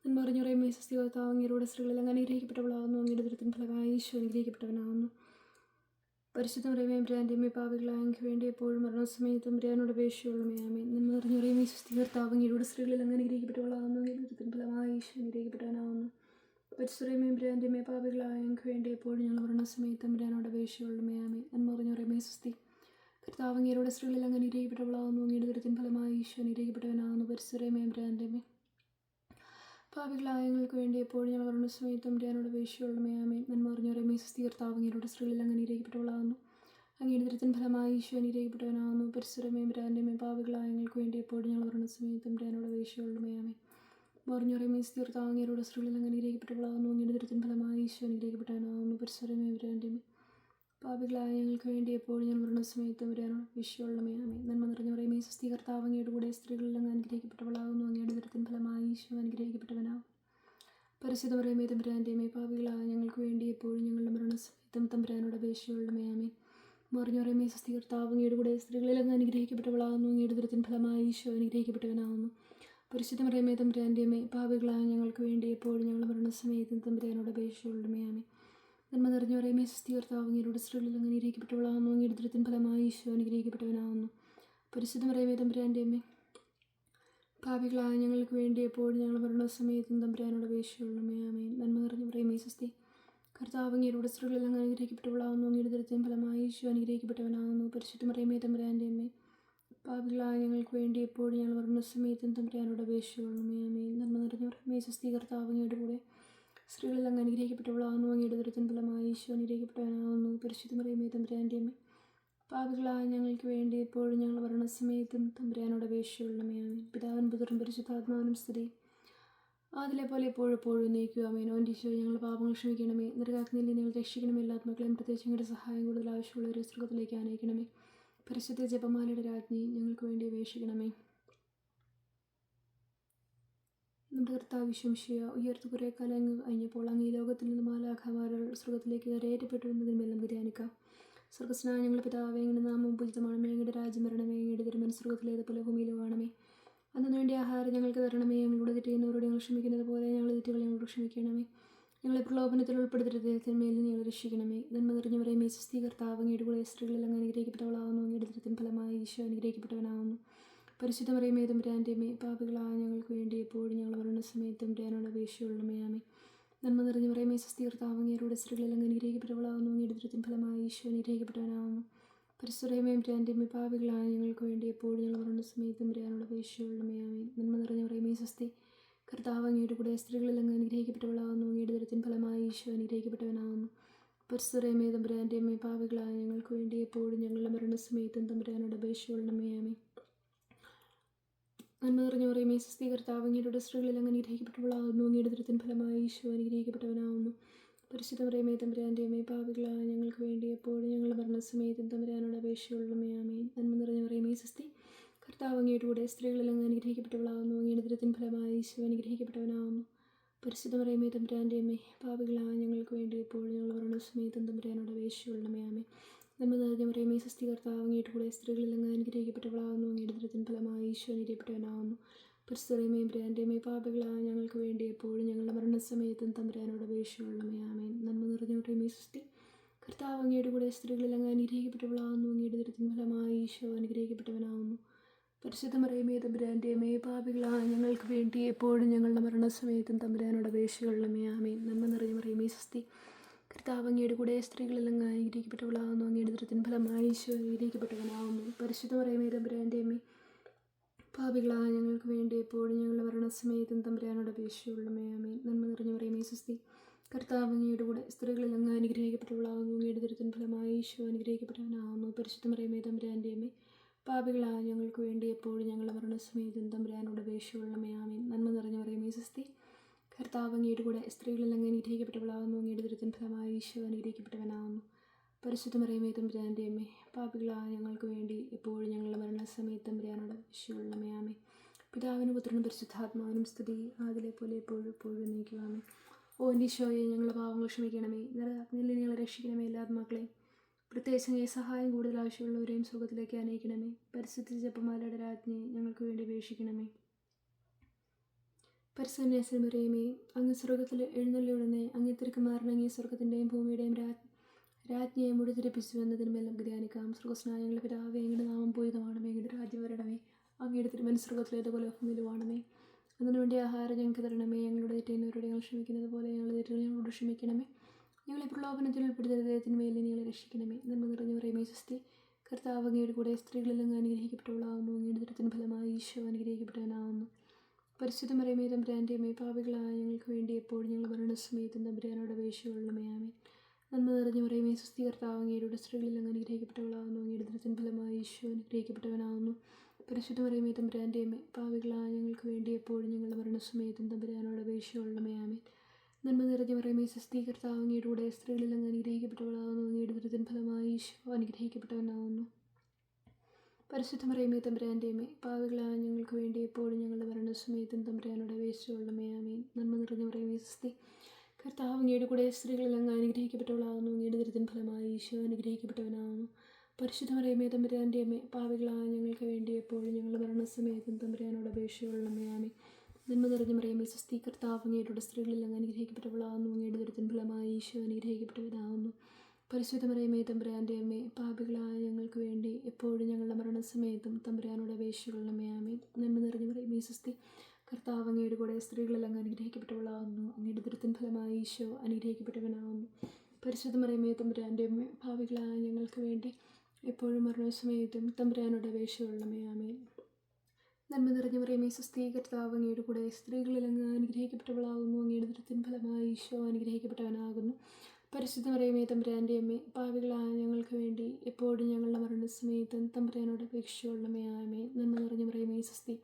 എന്ന് പറഞ്ഞു പറയും സ്വസ്തി കർത്താവ് അങ്ങയുടെ സ്ത്രീകളിൽ അങ്ങ് അനുഗ്രഹിക്കപ്പെട്ടവളാകുന്നു അങ്ങയുടെ ദുരിതത്തിന് ഫലമായി ഈശോ അനുഗ്രഹിക്കപ്പെട്ടവനാകുന്നു. പരിശുദ്ധം പറയുകയും ബ്രാൻഡിയമ്മേ പാവികളായ അങ്ങ് വേണ്ടി എപ്പോഴും മരണസമയത്തും ബ്രാനോട് അപേക്ഷയുള്ള മേയാമേ എന്ന് പറഞ്ഞു പറയും സ്വസ്തി കർത്താവ് അങ്ങയുടെ സ്ത്രീകളിൽ അങ്ങ് അനുഗ്രഹിക്കപ്പെട്ടവളാകുന്നു അങ്ങയുടെ ദുരിതത്തിന് ഫലമായി ഈശോ അനുഗ്രഹിക്കപ്പെട്ടവനാകുന്നു. പരിശുദ്ധമയും ബ്രാൻഡിയമ്മേ മേ അങ്ങ് വേണ്ടി എപ്പോഴും ഞങ്ങൾ മരണസമയത്തും സമയത്ത് അപേക്ഷയുള്ള മേയാമേ എന്ന് പറഞ്ഞു പറയുമ്പോൾ സുസ്തി കർത്താവ് സ്ത്രീകളിൽ അങ്ങ് അനുഗ്രഹിക്കപ്പെട്ടവളാകുന്നു അങ്ങയുടെ ദുരിതം ഫലമായി ഈശോ അനുഗ്രഹിക്കപ്പെട്ടവനാകുന്നു പരിശുദ്ധമയും ബ്രാൻഡിയമ്മേ പാപികളായ ഞങ്ങൾക്ക് വേണ്ടി എപ്പോഴും ഞങ്ങൾ പറഞ്ഞ സമയത്ത് ഞാനോട് വേശിയുള്ള എന്ന് പറഞ്ഞു മീസ് സുസ്തി അങ്ങയുടെ സ്ത്രീകളിൽ അങ്ങ് അനുഗ്രഹിക്കപ്പെട്ടവളാകുന്നു അങ്ങയുടെ ദുരിതം ഫലമായി ഈശോ അനുഗ്രഹിക്കപ്പെട്ടവനാകുന്നു പരിസരമേയും രാന്റെമേ പാപികളായ ഞങ്ങൾക്ക് വേണ്ടി എപ്പോഴും ഞങ്ങൾ പറഞ്ഞ സമയത്ത് ഞാനോട് വേശിയുള്ള മേയാമേ മീൻസ് മീസ് തീർത്താവ് അങ്ങയുടെ സ്ത്രീകളിൽ അങ്ങനെ അനുഗ്രഹിക്കപ്പെട്ടവളാകുന്നു അങ്ങയുടെ ദൃത്തിന് ഫലമായി ഈശോ അനുഗ്രഹിക്കപ്പെട്ടവനാകുന്നു പരിസരമേ രാന്റെമേ പാപികളായ ഞങ്ങൾക്ക് വേണ്ടി എപ്പോഴും ഞാൻ മരണസമയത്തും വരാനാണ് വരാനോട് വിഷയമുള്ള മേയാമേ നന്മ നിറഞ്ഞവരെ മീ സ്വസ്തി കർത്താവ് കൂടെ സ്ത്രീകളിൽ അങ്ങ് അനുഗ്രഹിക്കപ്പെട്ടവളാകുന്നു അങ്ങയുടെ ദൃത്തിന് ഫലമായി ഈശോ അനുഗ്രഹിക്കപ്പെട്ടവനാകും പരിശുദ്ധ പറയുമേ തമ്പുരാന്റെമേ പാപികളായ ഞങ്ങൾക്ക് വേണ്ടി എപ്പോഴും ഞങ്ങളുടെ മരണസമയത്തും തമ്പുരാനോട് അപേക്ഷയുള്ള മേയാമേ മറിഞ്ഞു പറയുമേ സ്വസ്തി കർത്താവ് കൂടെ സ്ത്രീകളിൽ അങ്ങ് അനുഗ്രഹിക്കപ്പെട്ടവളാകുന്നു. അങ്ങയുടെ ദൃത്തിന് ഫലമായി ഈശോ അനുഗ്രഹിക്കപ്പെട്ടവനാകുന്നു. പരിശുദ്ധ മറിയമ്മേ തമ്പുരാന്റെമേ പാപികളായ ഞങ്ങൾക്ക് വേണ്ടി എപ്പോഴും ഞങ്ങൾ മരണസമയത്തും തമ്പുരാനോട് അപേക്ഷയുള്ള മേയാമേ നന്മ നിറഞ്ഞു പറയുമേ സ്വസ്തി കർത്താവ് അങ്ങയുടെ സ്ത്രീകളിൽ അങ്ങനെ അനുഗ്രഹിക്കപ്പെട്ടവളാകുന്നു അങ്ങയുടെ ദൃത്തിൻ ഫലമായി ഈശോ അനുഗ്രഹിക്കപ്പെട്ടവനാകുന്നു. പരിശുദ്ധ പറയുമേ തമ്പുരാന്റെമേ പാപികളായ ഞങ്ങൾക്ക് വേണ്ടി എപ്പോഴും ഞങ്ങൾ മരണ സമയത്തും തമ്പുരാനോട് അപേക്ഷയുള്ളമേ ആമേൻ നന്മ നിറഞ്ഞു പറയുമേ സ്വസ്തി കർത്താവ് അങ്ങയുടെ സ്ത്രീകളിൽ അങ്ങനെ അനുഗ്രഹിക്കപ്പെട്ടവളാകുന്നു അങ്ങയുടെ ദൃത്തിൻ ഫലമായി ഈശോ അനുഗ്രഹിക്കപ്പെട്ടവനാകുന്നു. പരിശുദ്ധ പറയുമേ തമ്പുരാന്റെ അമ്മേ പാപികളായ ഞങ്ങൾക്ക് വേണ്ടി എപ്പോഴും ഞങ്ങൾ വർണസമയത്തും സമയത്തും തമ്പുരാനോട് അപേക്ഷയുള്ളമേ ആമേൻ. നന്മ നിറഞ്ഞു പറയുമേ സ്വസ്തി കർത്താവ് അങ്ങയുടെ കൂടെ സ്ത്രീകളിൽ അങ്ങ് അനുഗ്രഹിക്കപ്പെട്ടവളാകുന്നു. അങ്ങയുടെ ദൃത്തിന് ഫലമായി ഈശോ അനുഗ്രഹിക്കപ്പെട്ടവനാകുന്നു. പരിശുദ്ധ പറയുമേ തമ്പുരാന്റെ അമ്മ. പാപികളായ ഞങ്ങൾക്ക് വേണ്ടി എപ്പോഴും ഞങ്ങൾ വർണസമയത്തും തമ്പുരാനോട് അപേക്ഷയുള്ളമേ ആമേൻ. പിതാവൻ പുത്രൻ പരിശുദ്ധാത്മാവനും സ്ഥിതി അതിലെ പോലെ എപ്പോഴും എപ്പോഴും നയിക്കുക അമ്മേ ഓന്റെ ഈശോ ഞങ്ങൾ പാപങ്ങൾ ക്ഷമിക്കണമേ. നിറകാക്കുന്നില്ല നിങ്ങൾ രക്ഷിക്കണമേ. എല്ലാ ആത്മാക്കളെയും പ്രത്യേകിച്ച് ഞങ്ങളുടെ സഹായം കൂടുതൽ ആവശ്യമുള്ള ഒരു സ്ത്രീകത്തിലേക്ക് അനയിക്കണമേ പരിശുദ്ധ ജപമാലയുടെ രാജ്ഞി ഞങ്ങൾക്ക് വേണ്ടി അപേക്ഷിക്കണമേ. നമ്മുടെ കർത്താവ് വിശ്വംശിയ ഉയർത്ത് കുറേ കാലം കഴിഞ്ഞപ്പോൾ അങ്ങ് ഈ ലോകത്തിൽ നിന്ന് മാലാഖമാരുടെ സ്വർഗത്തിലേക്ക് കരയേറ്റപ്പെട്ടിരുന്നതിന്മേൽ നമുക്ക് ധ്യാനിക്കാം. സ്വർഗസ്നാ ഞങ്ങളുടെ പിതാവേ എങ്ങനെ നാമം പൂജിതമാണമേ എങ്ങളുടെ രാജ്യം വരണമേ എങ്ങയുടെ തിരുമൻ സ്വർഗത്തിലേതുപോലെ ഭൂമിയിലും ആണമേ അന്നു വേണ്ടി ആഹാരം ഞങ്ങൾക്ക് തരണമേ ഞങ്ങളുടെ തെറ്റുന്നവരോട് ഞങ്ങൾ ക്ഷമിക്കുന്നത് പോലെ ഞങ്ങളുടെ തെറ്റുകൾ ഞങ്ങളോട് ക്ഷമിക്കണമേ. ഞങ്ങളെ പ്രലോഭനത്തിൽ ഉൾപ്പെടുത്തരുത്. തിന്മയിൽ നിങ്ങൾ രക്ഷിക്കണമേ. നന്മ നിറഞ്ഞവരെ മേ സ്വസ്തി കർത്താവ് അങ്ങയുടെ കൂടെ സ്ത്രീകളിൽ അങ്ങ് അനുഗ്രഹിക്കപ്പെട്ടവളാകുന്നു അങ്ങയുടെ ദൃത്തിൻ ഫലമായി ഈശോ അനുഗ്രഹിക്കപ്പെട്ടവനാകുന്നു പരിശുദ്ധമറിയമേ തമ്പുരാന്റെ മേ പാപികളായ ഞങ്ങൾക്ക് വേണ്ടി എപ്പോഴും ഞങ്ങൾ മരണസമയത്തും തമ്പുരാനോട് അപേക്ഷയുള്ളമേ ആമേ നന്മ നിറഞ്ഞു പറയുമേ സ്വസ്തി കർത്താവ് അങ്ങയുടെ സ്ത്രീകളിൽ അങ്ങ് അനുഗ്രഹിക്കപ്പെട്ടവളാകുന്നു അങ്ങയുടെ ദൃത്തിൻ ഫലമായി ഈശോ അനുഗ്രഹിക്കപ്പെട്ടവനാകുന്നു പരിശുദ്ധമേയും രാന്റെ പാപികളായ ഞങ്ങൾക്ക് വേണ്ടി എപ്പോഴും ഞങ്ങൾ മരണസമയത്തും തമ്പുരാനോട് അപേക്ഷയുള്ളമേ ആമേ നന്മ നിറഞ്ഞു പറയുമേ സ്വസ്തി കർത്താവ് അങ്ങയുടെ കൂടെ സ്ത്രീകളിൽ അങ്ങ് അനുഗ്രഹിക്കപ്പെട്ടവളാകുന്നു. അങ്ങയുടെ ദുരത്തിൻ ഫലമായി ഈശോ അനുഗ്രഹിക്കപ്പെട്ടവനാകുന്നു. പരിസരമേ തമ്പുരാന്റെ അമ്മേ പാവികളായ ഞങ്ങൾക്ക് വേണ്ടി എപ്പോഴും ഞങ്ങളുടെ മരണസമയത്തും തമ്പുരാനോട് അപേക്ഷയുള്ളമേ ആമേ നന്മ നിറഞ്ഞ പറയുമേ സ്വസ്തി കർത്താവ് അങ്ങയുടെ സ്ത്രീകളിൽ അങ്ങ് അനുഗ്രഹിക്കപ്പെട്ടവളാകുന്നു. അങ്ങയുടെ ദുരത്തിൻ ഫലമായി ഈശോ അനുഗ്രഹിക്കപ്പെട്ടവനാകുന്നു. പരിശുദ്ധ പറയുമേ തമ്പുരാന്റെ അമ്മേ പാവികളായ ഞങ്ങൾക്ക് വേണ്ടി എപ്പോഴും ഞങ്ങളുടെ മരണസമയത്തും തമ്പുരാനോട് അപേക്ഷയുള്ളമേ ആമേ നന്മ നിറഞ്ഞ പറയുമേ സ്വസ്തി കർത്താവ് അങ്ങയുടെ കൂടെ സ്ത്രീകളിൽ അങ്ങ് അനുഗ്രഹിക്കപ്പെട്ടവളാകുന്നു. അങ്ങയുടെ ദുരത്തിൻ ഫലമായി ഈശോ അനുഗ്രഹിക്കപ്പെട്ടവനാകുന്നു. പരിശുദ്ധ പറയുമേ തമ്പുരാന്റെ അമ്മേ പാപികളായ ഞങ്ങൾക്ക് വേണ്ടി എപ്പോഴും ഞങ്ങൾ മരണസമയത്തും തമ്പുരാനോട് അപേക്ഷയുള്ളമേ ആമേ നമ്മൾ നിറഞ്ഞ പറയുമേ സ്വസ്തി കർത്താവ് അങ്ങയുടെ കൂടെ സ്ത്രീകളെല്ലാം അനുഗ്രഹിക്കപ്പെട്ടവളാകുന്നു. അങ്ങയുടെ ദുരത്തിൻ ഫലമായി ഈശോ അനുഗ്രഹിക്കപ്പെട്ടവനാകുന്നു. പരിസ്ഥിതിമേ ബ്രാൻഡേമേ പാപികളായ ഞങ്ങൾക്ക് വേണ്ടി എപ്പോഴും ഞങ്ങളുടെ മരണസമയത്തും തമ്പുരാനോട് അപേക്ഷയുള്ളമേ ആമേ നന്മ നിറഞ്ഞ പറയുമേ സൃഷ്ടി കർത്താവ് അങ്ങയുടെ കൂടെ സ്ത്രീകളിൽ അങ്ങ് അനുഗ്രഹിക്കപ്പെട്ടവളാകുന്നു. അങ്ങയുടെ ദുരിതം ഫലമായി ഈശോ അനുഗ്രഹിക്കപ്പെട്ടവനാകുന്നു. പരിശുദ്ധ മറിയമേ തമ്പുരാന്റെ മേ പാപികളായ ഞങ്ങൾക്ക് വേണ്ടി എപ്പോഴും ഞങ്ങളുടെ മരണസമയത്തും തമ്പുരാനോട് അപേക്ഷകളുള്ളമേ ആമേ നന്മ നിറഞ്ഞ മറിയമേ സ്വസ്തി. കർത്താവ് അങ്ങയുടെ കൂടെ സ്ത്രീകളിൽ അങ്ങ് അനുഗ്രഹിക്കപ്പെട്ടവളാകുന്നു അങ്ങയുടെ ദുരത്തിൻ ഫലമായി ഈശോ അനുഗ്രഹിക്കപ്പെട്ടവനാകുന്നു പരിശുദ്ധ മറിയമേ തമ്പുരാന്റെ മേ പാപികളായ ഞങ്ങൾക്ക് വേണ്ടി എപ്പോഴും ഞങ്ങളുടെ മരണസമയത്തും തമ്പുരാനോട് അപേക്ഷയുള്ളമേ ആമേ നന്മ നിറഞ്ഞ മറിയമേ സ്വസ്തി. കർത്താവ് അങ്ങയുടെ കൂടെ സ്ത്രീകളിൽ അങ്ങ് അനുഗ്രഹിക്കപ്പെട്ടവളാകുന്നു. അങ്ങയുടെ ദുരിതം ഫലമായി ഈശോ അനുഗ്രഹിക്കപ്പെട്ടവനാകുന്നു. പരിശുദ്ധ മറിയമേ തമ്പുരാന്റെ അമ്മേ പാപികളായ ഞങ്ങൾക്ക് വേണ്ടി എപ്പോഴും ഞങ്ങളുടെ മരണസമയത്തും തമ്പുരാനോട് അപേക്ഷയുള്ളമേ ആമേൻ. നന്മ നിറഞ്ഞു പറയുമേ സ്വസ്തി കർത്താവ് അങ്ങയുടെ കൂടെ സ്ത്രീകളിൽ അങ്ങ് അനുഗ്രഹിക്കപ്പെട്ടവളാകുന്നു. അങ്ങയുടെ ദുരിതം ഫലമായി ഈശോ അനുഗ്രഹിക്കപ്പെട്ടവനാകുന്നു. പരിശുദ്ധ മറിയമേ തമ്പുരാന്റെ അമ്മേ പാപികളായ ഞങ്ങൾക്ക് വേണ്ടി എപ്പോഴും ഞങ്ങളുടെ മരണസമയത്ത് തമ്പുരാനോട് അപേക്ഷയുള്ളമേ ആമേ പിതാവിനും പുത്രനും പരിശുദ്ധാത്മാവിനും സ്തുതി. ആദിലെ പോലെ എപ്പോഴും എപ്പോഴും നീക്കുവാമേ ഓ ഈശോയെ ഞങ്ങളുടെ പാവങ്ങൾ ക്ഷമിക്കണമേ. നിങ്ങളെ ഞങ്ങളെ രക്ഷിക്കണമേ എല്ലാ ആത്മാക്കളെയും. പ്രത്യേകിച്ച് ഈ സഹായം കൂടുതൽ ആവശ്യമുള്ളവരെയും സുഖത്തിലേക്ക് അനയിക്കണമേ പരിസ്ഥിതി ജപ്പമാലയുടെ രാജ്ഞി ഞങ്ങൾക്ക് വേണ്ടി ഉപേക്ഷിക്കണമേ. പരിസന്യാസമറിയമേ അങ്ങ് സ്വർഗത്തിൽ എഴുന്നള്ളിയുടനെ അങ്ങ് മാറണമെങ്കിൽ സ്വർഗത്തിന്റെയും ഭൂമിയുടെയും രാ രാജ്ഞിയെ മുടിതിരിപ്പിച്ചു എന്നതിനും എല്ലാം ധ്യാനിക്കാം സ്വർഗസ്നായങ്ങളുടെ പിതാവേ എങ്ങനെ നാമം പൂരിതമാണമേ എങ്ങനെ രാജ്യം വരണമേ. അങ്ങയുടെ തിരുമൻ സ്വർഗത്തിലേതുപോലെ ഭൂമിയിലുമാണമേ. അതിനുവേണ്ടി ആഹാരം ഞങ്ങൾക്ക് തരണമേ. ഞങ്ങളുടെ തെറ്റുന്നവരോട് ഞങ്ങൾ ക്ഷമിക്കുന്നത് പോലെ ഞങ്ങളുടെ തെറ്റുകൾ ഞങ്ങളോട് ക്ഷമിക്കണമേ. ഞങ്ങളെ പ്രലോഭനത്തിൽ ഉൾപ്പെടുത്തരുത് മേലെ ഞങ്ങളെ രക്ഷിക്കണമേ. നന്മ നിറഞ്ഞു പറയുമേ സ്വസ്തി. കർത്താവ് അങ്ങയുടെ കൂടെ സ്ത്രീകളെല്ലാം അനുഗ്രഹിക്കപ്പെട്ടവളാകുന്നു. അങ്ങയുടെ ദുരത്തിന് ഫലമായി ഈശോ അനുഗ്രഹിക്കപ്പെട്ടവനാകുന്നു. പരിശുദ്ധം പറയുമേ തമ്പുരാന്റെ അമ്മേ പാപികളായ ഞങ്ങൾക്ക് വേണ്ടി എപ്പോഴും ഞങ്ങൾ മരണസമയത്തും തമ്പുരാനോട് അപേക്ഷയുള്ളമേ ആമേ നന്മ നിറഞ്ഞു പറയുമേ സ്വസ്തി കർത്താവ് അങ്ങയുടെ സ്ത്രീകളിൽ അങ്ങ് അനുഗ്രഹിക്കപ്പെട്ടവളാകുന്നു. അങ്ങയുടെ ഫലമായി ഈശോ അനുഗ്രഹിക്കപ്പെട്ടവനാകുന്നു. പരിശുദ്ധ പറയുമേ തമ്പുരാന്റെ അമ്മേ പാവികളായ ഞങ്ങൾക്ക് വേണ്ടി എപ്പോഴും ഞങ്ങളുടെ മരണസമയത്തും തമ്പുരാനോട് അപേക്ഷയുള്ളമേ ആമേ നന്മ നിറഞ്ഞ പറയുമേ സ്വസ്തി കർത്താവ് അങ്ങയുടെ സ്ത്രീകളിൽ അങ്ങ് അനുഗ്രഹിക്കപ്പെട്ടവളാകുന്നു അങ്ങയുടെ ദുരിതൻ ഫലമായി ഈശോ അനുഗ്രഹിക്കപ്പെട്ടവനാകുന്നു പരിശുദ്ധ പറയുമേ തമ്പുരാന്റെ അമ്മേ പാവികളായ ഞങ്ങൾക്ക് വേണ്ടി എപ്പോഴും ഞങ്ങളുടെ മരണസമയത്തും തമ്പുരാനോട് അപേക്ഷിച്ചുള്ളമേ ആമേൻ. നന്മ നിറഞ്ഞ പറയുമേ സ്വസ്തി കർത്താവ് അങ്ങയുടെ കൂടെ സ്ത്രീകളിൽ അങ്ങ് അനുഗ്രഹിക്കപ്പെട്ടവളാകുന്നു അങ്ങയുടെ ദുരിതൻ ഫലമായി ഈശോ അനുഗ്രഹിക്കപ്പെട്ടവനാകുന്നു പരിശുദ്ധ പറയുമേ തമ്പുരാന്റെ അമ്മേ പാവികളായ ഞങ്ങൾക്ക് വേണ്ടി എപ്പോഴും ഞങ്ങളുടെ മരണസമയത്തും തമ്പുരാനോട് അപേക്ഷയുള്ളമേ ആമേ നന്മ നിറഞ്ഞ മറിയമേ സ്വസ്തി കർത്താവ് അങ്ങയുടെ സ്ത്രീകളിൽ അങ്ങ് അനുഗ്രഹിക്കപ്പെട്ടവളാകുന്നു. അങ്ങയുടെ ദുരിതൻ ഫലമായി ഈശോ അനുഗ്രഹിക്കപ്പെട്ടവരാകുന്നു പരിശുദ്ധ മറിയമേ തമ്പുരാന്റെ അമ്മേ പാപികളായ ഞങ്ങൾക്ക് വേണ്ടി എപ്പോഴും ഞങ്ങളുടെ മരണസമയത്തും തമ്പുരാനോട് അപേക്ഷകളുടെ ആമേ നന്മ നിറഞ്ഞ മറിയമേ സ്വസ്തി കർത്താവ് അങ്ങയുടെ കൂടെ സ്ത്രീകളിൽ അങ്ങ് അനുഗ്രഹിക്കപ്പെട്ടവളാകുന്നു. അങ്ങയുടെ ദുരിതൻ ഫലമായി ഈശോ അനുഗ്രഹിക്കപ്പെട്ടവനാകുന്നു. പരിശുദ്ധ മറിയമേ തമ്പുരാന്റെ അമ്മേ പാപികളായ ഞങ്ങൾക്ക് വേണ്ടി എപ്പോഴും മരണസമയത്തും തമ്പുരാനോട് അപേക്ഷകളുടെ ആമേ നന്മ നിറഞ്ഞ പറയുമേ സ്വസ്തി കർത്താവ് അങ്ങയുടെ കൂടെ സ്ത്രീകളിൽ അങ്ങ് അനുഗ്രഹിക്കപ്പെട്ടവളാകുന്നു. അങ്ങയുടെ ദൃത്തിൻ ഫലമായി ഈശോ അനുഗ്രഹിക്കപ്പെട്ടവനാകുന്നു. പരിശുദ്ധ പറയുമേ തമ്പുരാന്റെ അമ്മേ പാവികളായ ഞങ്ങൾക്ക് വേണ്ടി എപ്പോഴും ഞങ്ങളുടെ മരണസമയത്തും തമ്പുരാനോട് അപേക്ഷയുള്ളമേ ആമേ നന്മ നിറഞ്ഞ പറയുമേ സ്വസ്തി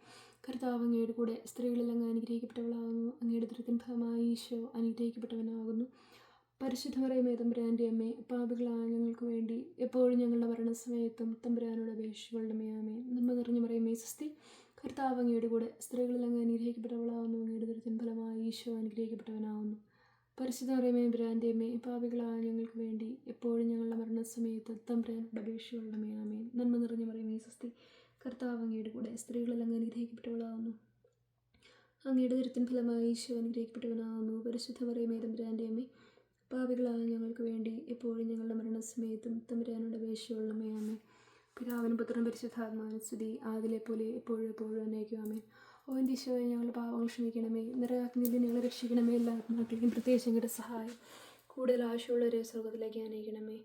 കർത്താവ് അങ്ങയുടെ കൂടെ സ്ത്രീകളിൽ അങ്ങ് അനുഗ്രഹിക്കപ്പെട്ടവളാകുന്നു. അങ്ങയുടെ ദൃത്തിൻ ഫലമായി ഈശോ അനുഗ്രഹിക്കപ്പെട്ടവനാകുന്നു. പരിശുദ്ധ പറയുമേ തമ്പുരാന്റെ അമ്മേ പാപികളായ ഞങ്ങൾക്ക് വേണ്ടി എപ്പോഴും ഞങ്ങളുടെ മരണസമയത്തും തമ്പുരാനോട് അപേക്ഷിച്ചുള്ളമേ ആമേ നന്മ നിറഞ്ഞ പറയുമേ സ്വസ്തി കർത്താവ് അങ്ങയുടെ കൂടെ സ്ത്രീകളിൽ അങ്ങ് അനുഗ്രഹിക്കപ്പെട്ടവളാവുന്നു. അങ്ങയുടെ ദുരിതൻ ഫലമായി ഈശോ അനുഗ്രഹിക്കപ്പെട്ടവനാവുന്നു. പരിശുദ്ധ പറയുമേ ബ്രാന്റെ അമ്മേ പാപികളായ ഞങ്ങൾക്ക് വേണ്ടി എപ്പോഴും ഞങ്ങളുടെ മരണസമയത്ത് തമ്പ്രാനോട് അപേക്ഷിച്ചുള്ളമേ ആമേ നന്മ നിറഞ്ഞ പറയുമേ സ്വസ്തി കർത്താവ് അങ്ങയുടെ കൂടെ സ്ത്രീകളിൽ അങ്ങ് അനുഗ്രഹിക്കപ്പെട്ടവളാവുന്നു. അങ്ങയുടെ ദുരിതൻ ഫലമായി ഈശോ അനുഗ്രഹിക്കപ്പെട്ടവനാവുന്നു. പരിശുദ്ധ പറയുമേ തമ്പുരാന്റെ അമ്മേ പാപികളായ ഞങ്ങൾക്ക് വേണ്ടി എപ്പോഴും ഞങ്ങളുടെ മരണസമയത്തും തമ്പുരാനോട് അപേക്ഷയുള്ളമേ ആമേ പിതാവിനും പുത്രനും പരിശുദ്ധാത്മാവിനും സ്തുതി. ആദിലെ പോലെ എപ്പോഴും എപ്പോഴും അന്നേക്കും ആമേ ഓ എന്റെ ഈശോയെ ഞങ്ങളുടെ പാവങ്ങൾ ക്ഷമിക്കണമേ. നിറയാക്കുന്നില്ല ഞങ്ങളെ രക്ഷിക്കണമേ. എല്ലാ ആത്മാക്കളെയും പ്രത്യേകിച്ച് ഞങ്ങളുടെ സഹായം. കൂടുതൽ ആശയമുള്ളവരെ സ്വർഗത്തിലേക്ക് അനയിക്കണമേ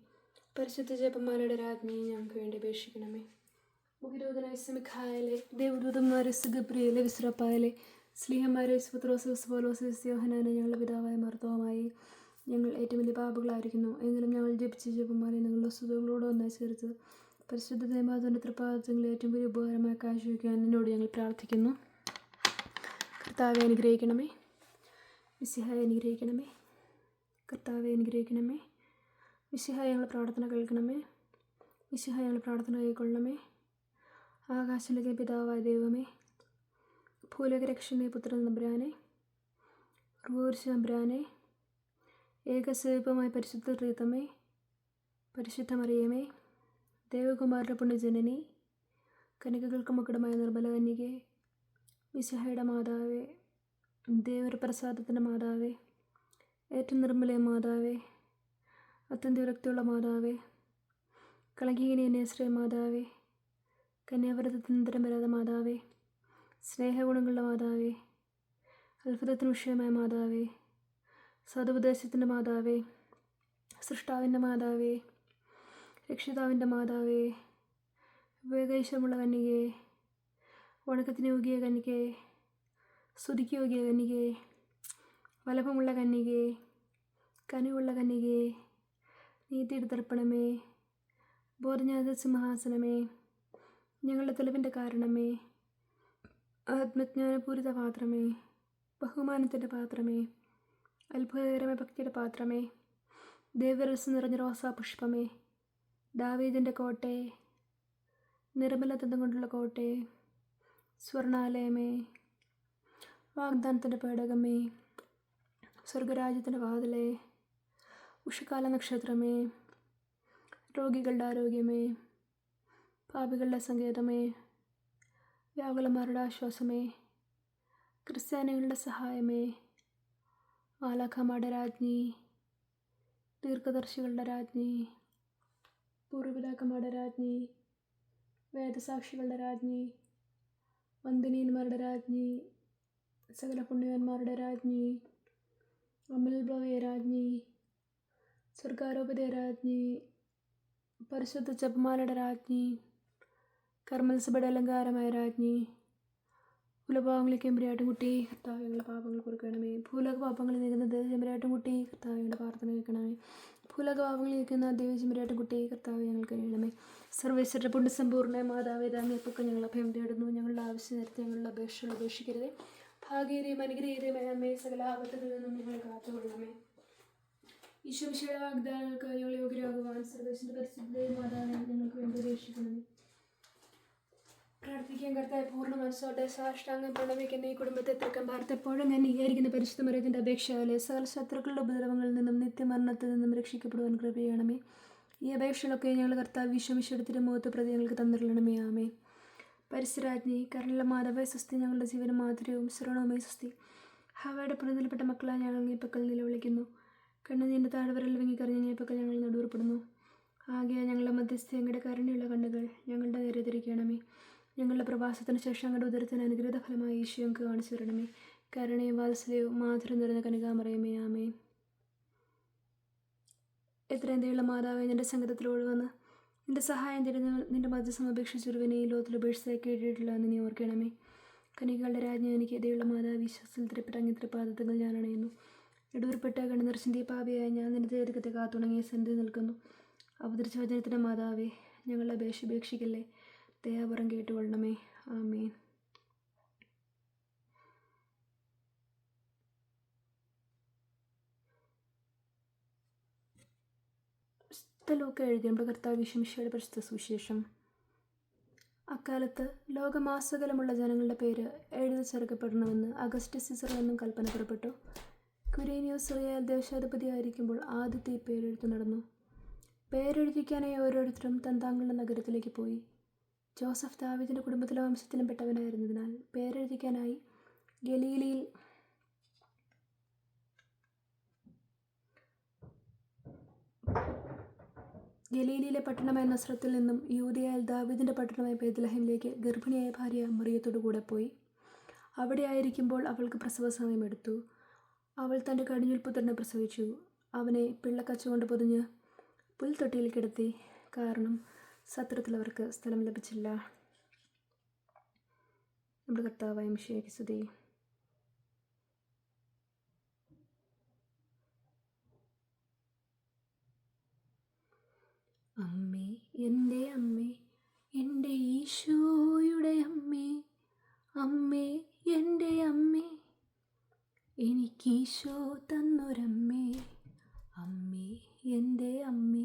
പരിശുദ്ധ ജപന്മാരുടെ രാജ്ഞിയെ ഞങ്ങൾക്ക് വേണ്ടി അപേക്ഷിക്കണമേ. ഉപരോധനായ മിഖായലെ ദേവദൂതന്മാരെ സുഗപ്രിയലെ വിശ്രപ്പായാലെ സ്ലീഹന്മാരെ സുത്രോസോസ് പോലോസോസ് യോഹനാനെ ഞങ്ങളുടെ പിതാവായ മർത്തവുമായി ഞങ്ങൾ ഏറ്റവും വലിയ പാപകളായിരിക്കുന്നു. എങ്കിലും ഞങ്ങൾ ജപിച്ച ജപന്മാരെ നിങ്ങളുടെ സുതകളോട് ഒന്നായി ചേർത്ത് പരിശുദ്ധ ദേമാതന്റെ തൃപ്പാദങ്ങളിൽ ഏറ്റവും വലിയ ഉപകാരമായി കാഴ്ചവെക്കാൻ എന്നോട് ഞങ്ങൾ പ്രാർത്ഥിക്കുന്നു. കർത്താവെ അനുഗ്രഹിക്കണമേ. മിസ്സിഹായെ അനുഗ്രഹിക്കണമേ. കർത്താവെ അനുഗ്രഹിക്കണമേ. മിസ്സിഹായ ഞങ്ങൾ പ്രാർത്ഥന കേൾക്കണമേ. മിസ്സിഹായ ഞങ്ങൾ പ്രാർത്ഥന കൈക്കൊള്ളണമേ ആകാശത്തിലെ പിതാവായ ദൈവമേ ഭൂലോക രക്ഷണേ പുത്രൻ നമ്പുരാനെ റൂർശ് നമ്പുരാനെ ഏകസ്വരൂപമായ പരിശുദ്ധ റീതമേ പരിശുദ്ധമറിയമേ ദേവകുമാരുടെ പുണ്യജനനി കനികകൾക്ക് മുക്കടമായ നിർമ്മല കന്യകെ വിശഹയുടെ മാതാവേ ദേവരപ്രസാദത്തിന്റെ മാതാവേ ഏറ്റവും നിർമ്മലയ മാതാവേ അത്യന്ത വിരക്തിയുള്ള മാതാവേ കളങ്കിങ്ങിനെ നേശ്രയ മാതാവേ കന്യാവ്രതത്തിനന്തരം വരാതെ മാതാവേ സ്നേഹഗുണങ്ങളുടെ മാതാവേ അത്ഭുതത്തിന് വിഷയമായ മാതാവേ സതുപദേശത്തിന്റെ മാതാവേ സൃഷ്ടാവിന്റെ മാതാവേ രക്ഷിതാവിന്റെ മാതാവേ വിവേകൈശ്വരമുള്ള കന്യകേ വണക്കത്തിന് യോഗിയ കന്യകേ സ്തുതിക്ക് യോഗിയ കന്യകേ വലഭമുള്ള കന്യകേ കനിവുള്ള കന്യകേ നീതിയെടുത്തർപ്പണമേ ബോധജ്ഞാത സിംഹാസനമേ ഞങ്ങളുടെ തെളിവിന്റെ കാരണമേ ആത്മജ്ഞാനപൂരിത പാത്രമേ ബഹുമാനത്തിന്റെ പാത്രമേ അത്ഭുതകരമായ ഭക്തിയുടെ പാത്രമേ ദേവരസം നിറഞ്ഞ റോസാ പുഷ്പമേ ദാവീദിന്റെ കോട്ടെ നിർമ്മലത്വം കൊണ്ടുള്ള കോട്ടെ സ്വർണാലയമേ വാഗ്ദാനത്തിന്റെ പേടകമേ സ്വർഗരാജ്യത്തിന്റെ വാതിലേ ഉഷകാല നക്ഷത്രമേ രോഗികളുടെ ആരോഗ്യമേ പാപികളുടെ സങ്കേതമേ വ്യാകുലന്മാരുടെ ആശ്വാസമേ ക്രിസ്ത്യാനികളുടെ സഹായമേ മാലാഖമാരുടെ രാജ്ഞി ദീർഘദർശികളുടെ രാജ്ഞി പൂർവപിതാക്കന്മാരുടെ രാജ്ഞി വേദസാക്ഷികളുടെ രാജ്ഞി വന്ദനീയന്മാരുടെ രാജ്ഞി സകല പുണ്യവന്മാരുടെ രാജ്ഞി അമൽഭവയ രാജ്ഞി സ്വർഗാരോപിതയ രാജ്ഞി പരിശുദ്ധ ജപമാലയുടെ രാജ്ഞി കർമ്മത്സഭയുടെ അലങ്കാരമായ രാജ്ഞി ഭൂലപാപങ്ങളിലേക്ക് എമ്പരാട്ടുംകുട്ടി കർത്താവ് ഞങ്ങളുടെ പാപങ്ങൾ കുറിക്കണമേ. ഭൂലോക പാപങ്ങളിൽ നീങ്ങുന്നത് ചെമ്പരാട്ടുംകുട്ടി കർത്താവ് ഞങ്ങളുടെ പ്രാർത്ഥന കേൾക്കണമേ. ഭൂലോക പാപങ്ങളിൽ നിൽക്കുന്ന ചെമ്പരാട്ടുംകുട്ടി കർത്താവ് ഞങ്ങൾക്ക് എഴുതണമേ സർവേശ്വരുടെ പുണ്യസമ്പൂർണ മാതാവേ താങ്കൾക്കൊക്കെ ഞങ്ങൾ അഭയം തേടുന്നു. ഞങ്ങളുടെ ആവശ്യം നേരത്തെ ഞങ്ങളുടെ അപേക്ഷകൾ ഉപേക്ഷിക്കരുതേ ഭാഗ്യരെയും അനുഗ്രഹീരെയും അമ്മേ സകല ആപത്തുകളിൽ നിന്നും ഞങ്ങൾ കാത്തുകൊള്ളണമേ. ഈശ്വമിശയുടെ വാഗ്ദാനങ്ങൾക്ക് ഞങ്ങൾ യോഗ്യരാകുവാൻ സർവേശ്വരുടെ പരിശുദ്ധ മാതാവിനെ ഞങ്ങൾക്ക് വേണ്ടി അപേക്ഷിക്കണമേ. പ്രാർത്ഥിക്കാൻ കർത്താവ് പൂർണ മനസ്സോടെ സാഷ്ടാംഗം പ്രണമിക്കുന്ന ഈ കുടുംബത്തെ തക്കം ഭാരത്തെപ്പോഴും ഞാൻ നീകരിക്കുന്ന പരിശുദ്ധ മരത്തിന്റെ അപേക്ഷയാലെ സകല ശത്രുക്കളുടെ ഉപദ്രവങ്ങളിൽ നിന്നും നിത്യമരണത്തിൽ നിന്നും രക്ഷിക്കപ്പെടുവാൻ കൃപയണമേ ഈ അപേക്ഷകളൊക്കെ ഞങ്ങൾ കർത്താവ് വിശ്വമിശയുടെ മുഖത്ത് പ്രതി ഞങ്ങൾക്ക് തന്നിരണമേ ആമേ പരിസരാജ്ഞി കരണിലെ മാധവ സ്വസ്തി ഞങ്ങളുടെ ജീവന മാധുര്യവും ശ്രവണവുമേ സ്വസ്തി. ഹവയുടെ പുനതിൽപ്പെട്ട മക്കളായി ഞങ്ങൾ അങ്ങേപ്പക്കൽ നിലവിളിക്കുന്നു. കണ്ണു കണ്ണുനീന്റെ താഴ്വരൽ വിങ്ങിക്കറിഞ്ഞ അങ്ങേപ്പക്കൽ ഞങ്ങൾ നടുവർപ്പെടുന്നു ആകെ ഞങ്ങളുടെ മധ്യസ്ഥ ഞങ്ങളുടെ കരുണയുള്ള കണ്ണുകൾ ഞങ്ങളുടെ നേരെ തിരിക്കണമേ. ഞങ്ങളുടെ പ്രവാസത്തിന് ശേഷം ഞങ്ങളുടെ ഉദരത്തിന് അനുഗ്രഹ ഫലമായി ഈശോ കാണിച്ചു തരണമേ. കരുണയും വാത്സല്യവും മാധുരം നിറഞ്ഞ കനികാമറയമേ ആമേ എത്രയും ദയുള്ള മാതാവേ നിന്റെ സംഗീതത്തിലോട് വന്ന് നിന്റെ സഹായം തരുന്ന നിന്റെ മധ്യസം അപേക്ഷിച്ചൊരുവനെ ഈ ലോകത്തിൽ ഉപേക്ഷിച്ചായി കേട്ടിട്ടില്ല എന്ന് നീ ഓർക്കണമേ. കനികളുടെ രാജ്ഞ എനിക്ക് ദയുള്ള മാതാവ് വിശ്വാസത്തിൽ തൃപ്പെട്ട അങ്ങ് തൃപ്പാദത്തങ്ങൾ ഞാൻ അണയുന്നു. ഇടൂർപ്പെട്ട കണ്ണുനിർച്ചിന്റെ പാപിയായ ഞാൻ നിന്റെ ദീർഘത്തെ കാത്തുണങ്ങിയ സന്ധി നിൽക്കുന്നു. അവതരിച്ച വചനത്തിന്റെ മാതാവേ ഞങ്ങളുടെ അപേക്ഷ ഉപേക്ഷിക്കല്ലേ? ദയാപുറം കേട്ടുകൊള്ളണമേ. ആമേൻ. സ്ഥലമൊക്കെ എഴുതിയുമ്പോൾ കർത്താവ് വിഷമിഷയുടെ പ്രശസ്ത സുവിശേഷം. അക്കാലത്ത് ലോകമാസകലമുള്ള ജനങ്ങളുടെ പേര് എഴുതി ചേർക്കപ്പെടണമെന്ന് അഗസ്റ്റ് സിസർ എന്നും കൽപ്പന പുറപ്പെട്ടു. കുരേനിയോസ് റിയാൽ ദേശാധിപതിയായിരിക്കുമ്പോൾ ആദ്യത്തെ പേരെഴുത്ത് നടന്നു. പേരെഴുതിക്കാനായി ഓരോരുത്തരും തന്താങ്കളുടെ നഗരത്തിലേക്ക് പോയി. ജോസഫ് ദാവിദിന്റെ കുടുംബത്തിലെ വംശത്തിലും പെട്ടവനായിരുന്നതിനാൽ പേരെഴുതിക്കാനായി ഗലീലിയിൽ ഗലീലിയിലെ പട്ടണമായ നസ്രത്തിൽ നിന്നും യൂതിയായ ദാവിദിന്റെ പട്ടണമായ ബേദ്ലഹമിലേക്ക് ഗർഭിണിയായ ഭാര്യ മറിയത്തോടു കൂടെ പോയി. അവിടെ ആയിരിക്കുമ്പോൾ അവൾക്ക് പ്രസവ സമയമെടുത്തു അവൾ തന്റെ കടിഞ്ഞുൽ പുത്രനെ പ്രസവിച്ചു. അവനെ പിള്ളക്കച്ചുകൊണ്ട് പൊതിഞ്ഞ് പുൽത്തൊട്ടിയിൽ കിടത്തി. കാരണം സത്രത്തിലവർക്ക് സ്ഥലം ലഭിച്ചില്ല. നമ്മുടെ കർത്താവായ മിഷേക്ക് സ്തുതി അമ്മേ എന്റെ അമ്മേ എന്റെ ഈശോയുടെ അമ്മേ അമ്മേ എന്റെ അമ്മേ എനിക്കീശോ തന്നൊരമ്മേ അമ്മേ എന്റെ അമ്മേ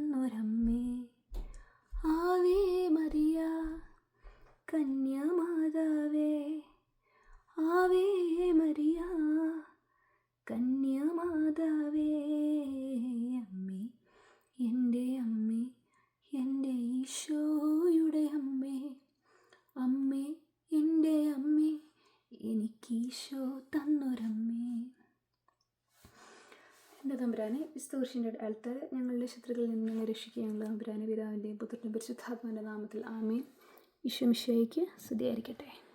വിസ്തുകുരിശിന്റെ അടുത്ത് ഞങ്ങളുടെ ശത്രുക്കളിൽ നിന്ന് ഞങ്ങളെ രക്ഷിക്കുക. ഞങ്ങൾ തമ്പുരാനെ പിതാവിന്റെയും പുത്രന്റെയും പരിശുദ്ധാത്മാവിന്റെ നാമത്തിൽ ആമീൻ. ഈശോ മിശിഹായ്ക്ക് സ്തുതിയായിരിക്കട്ടെ.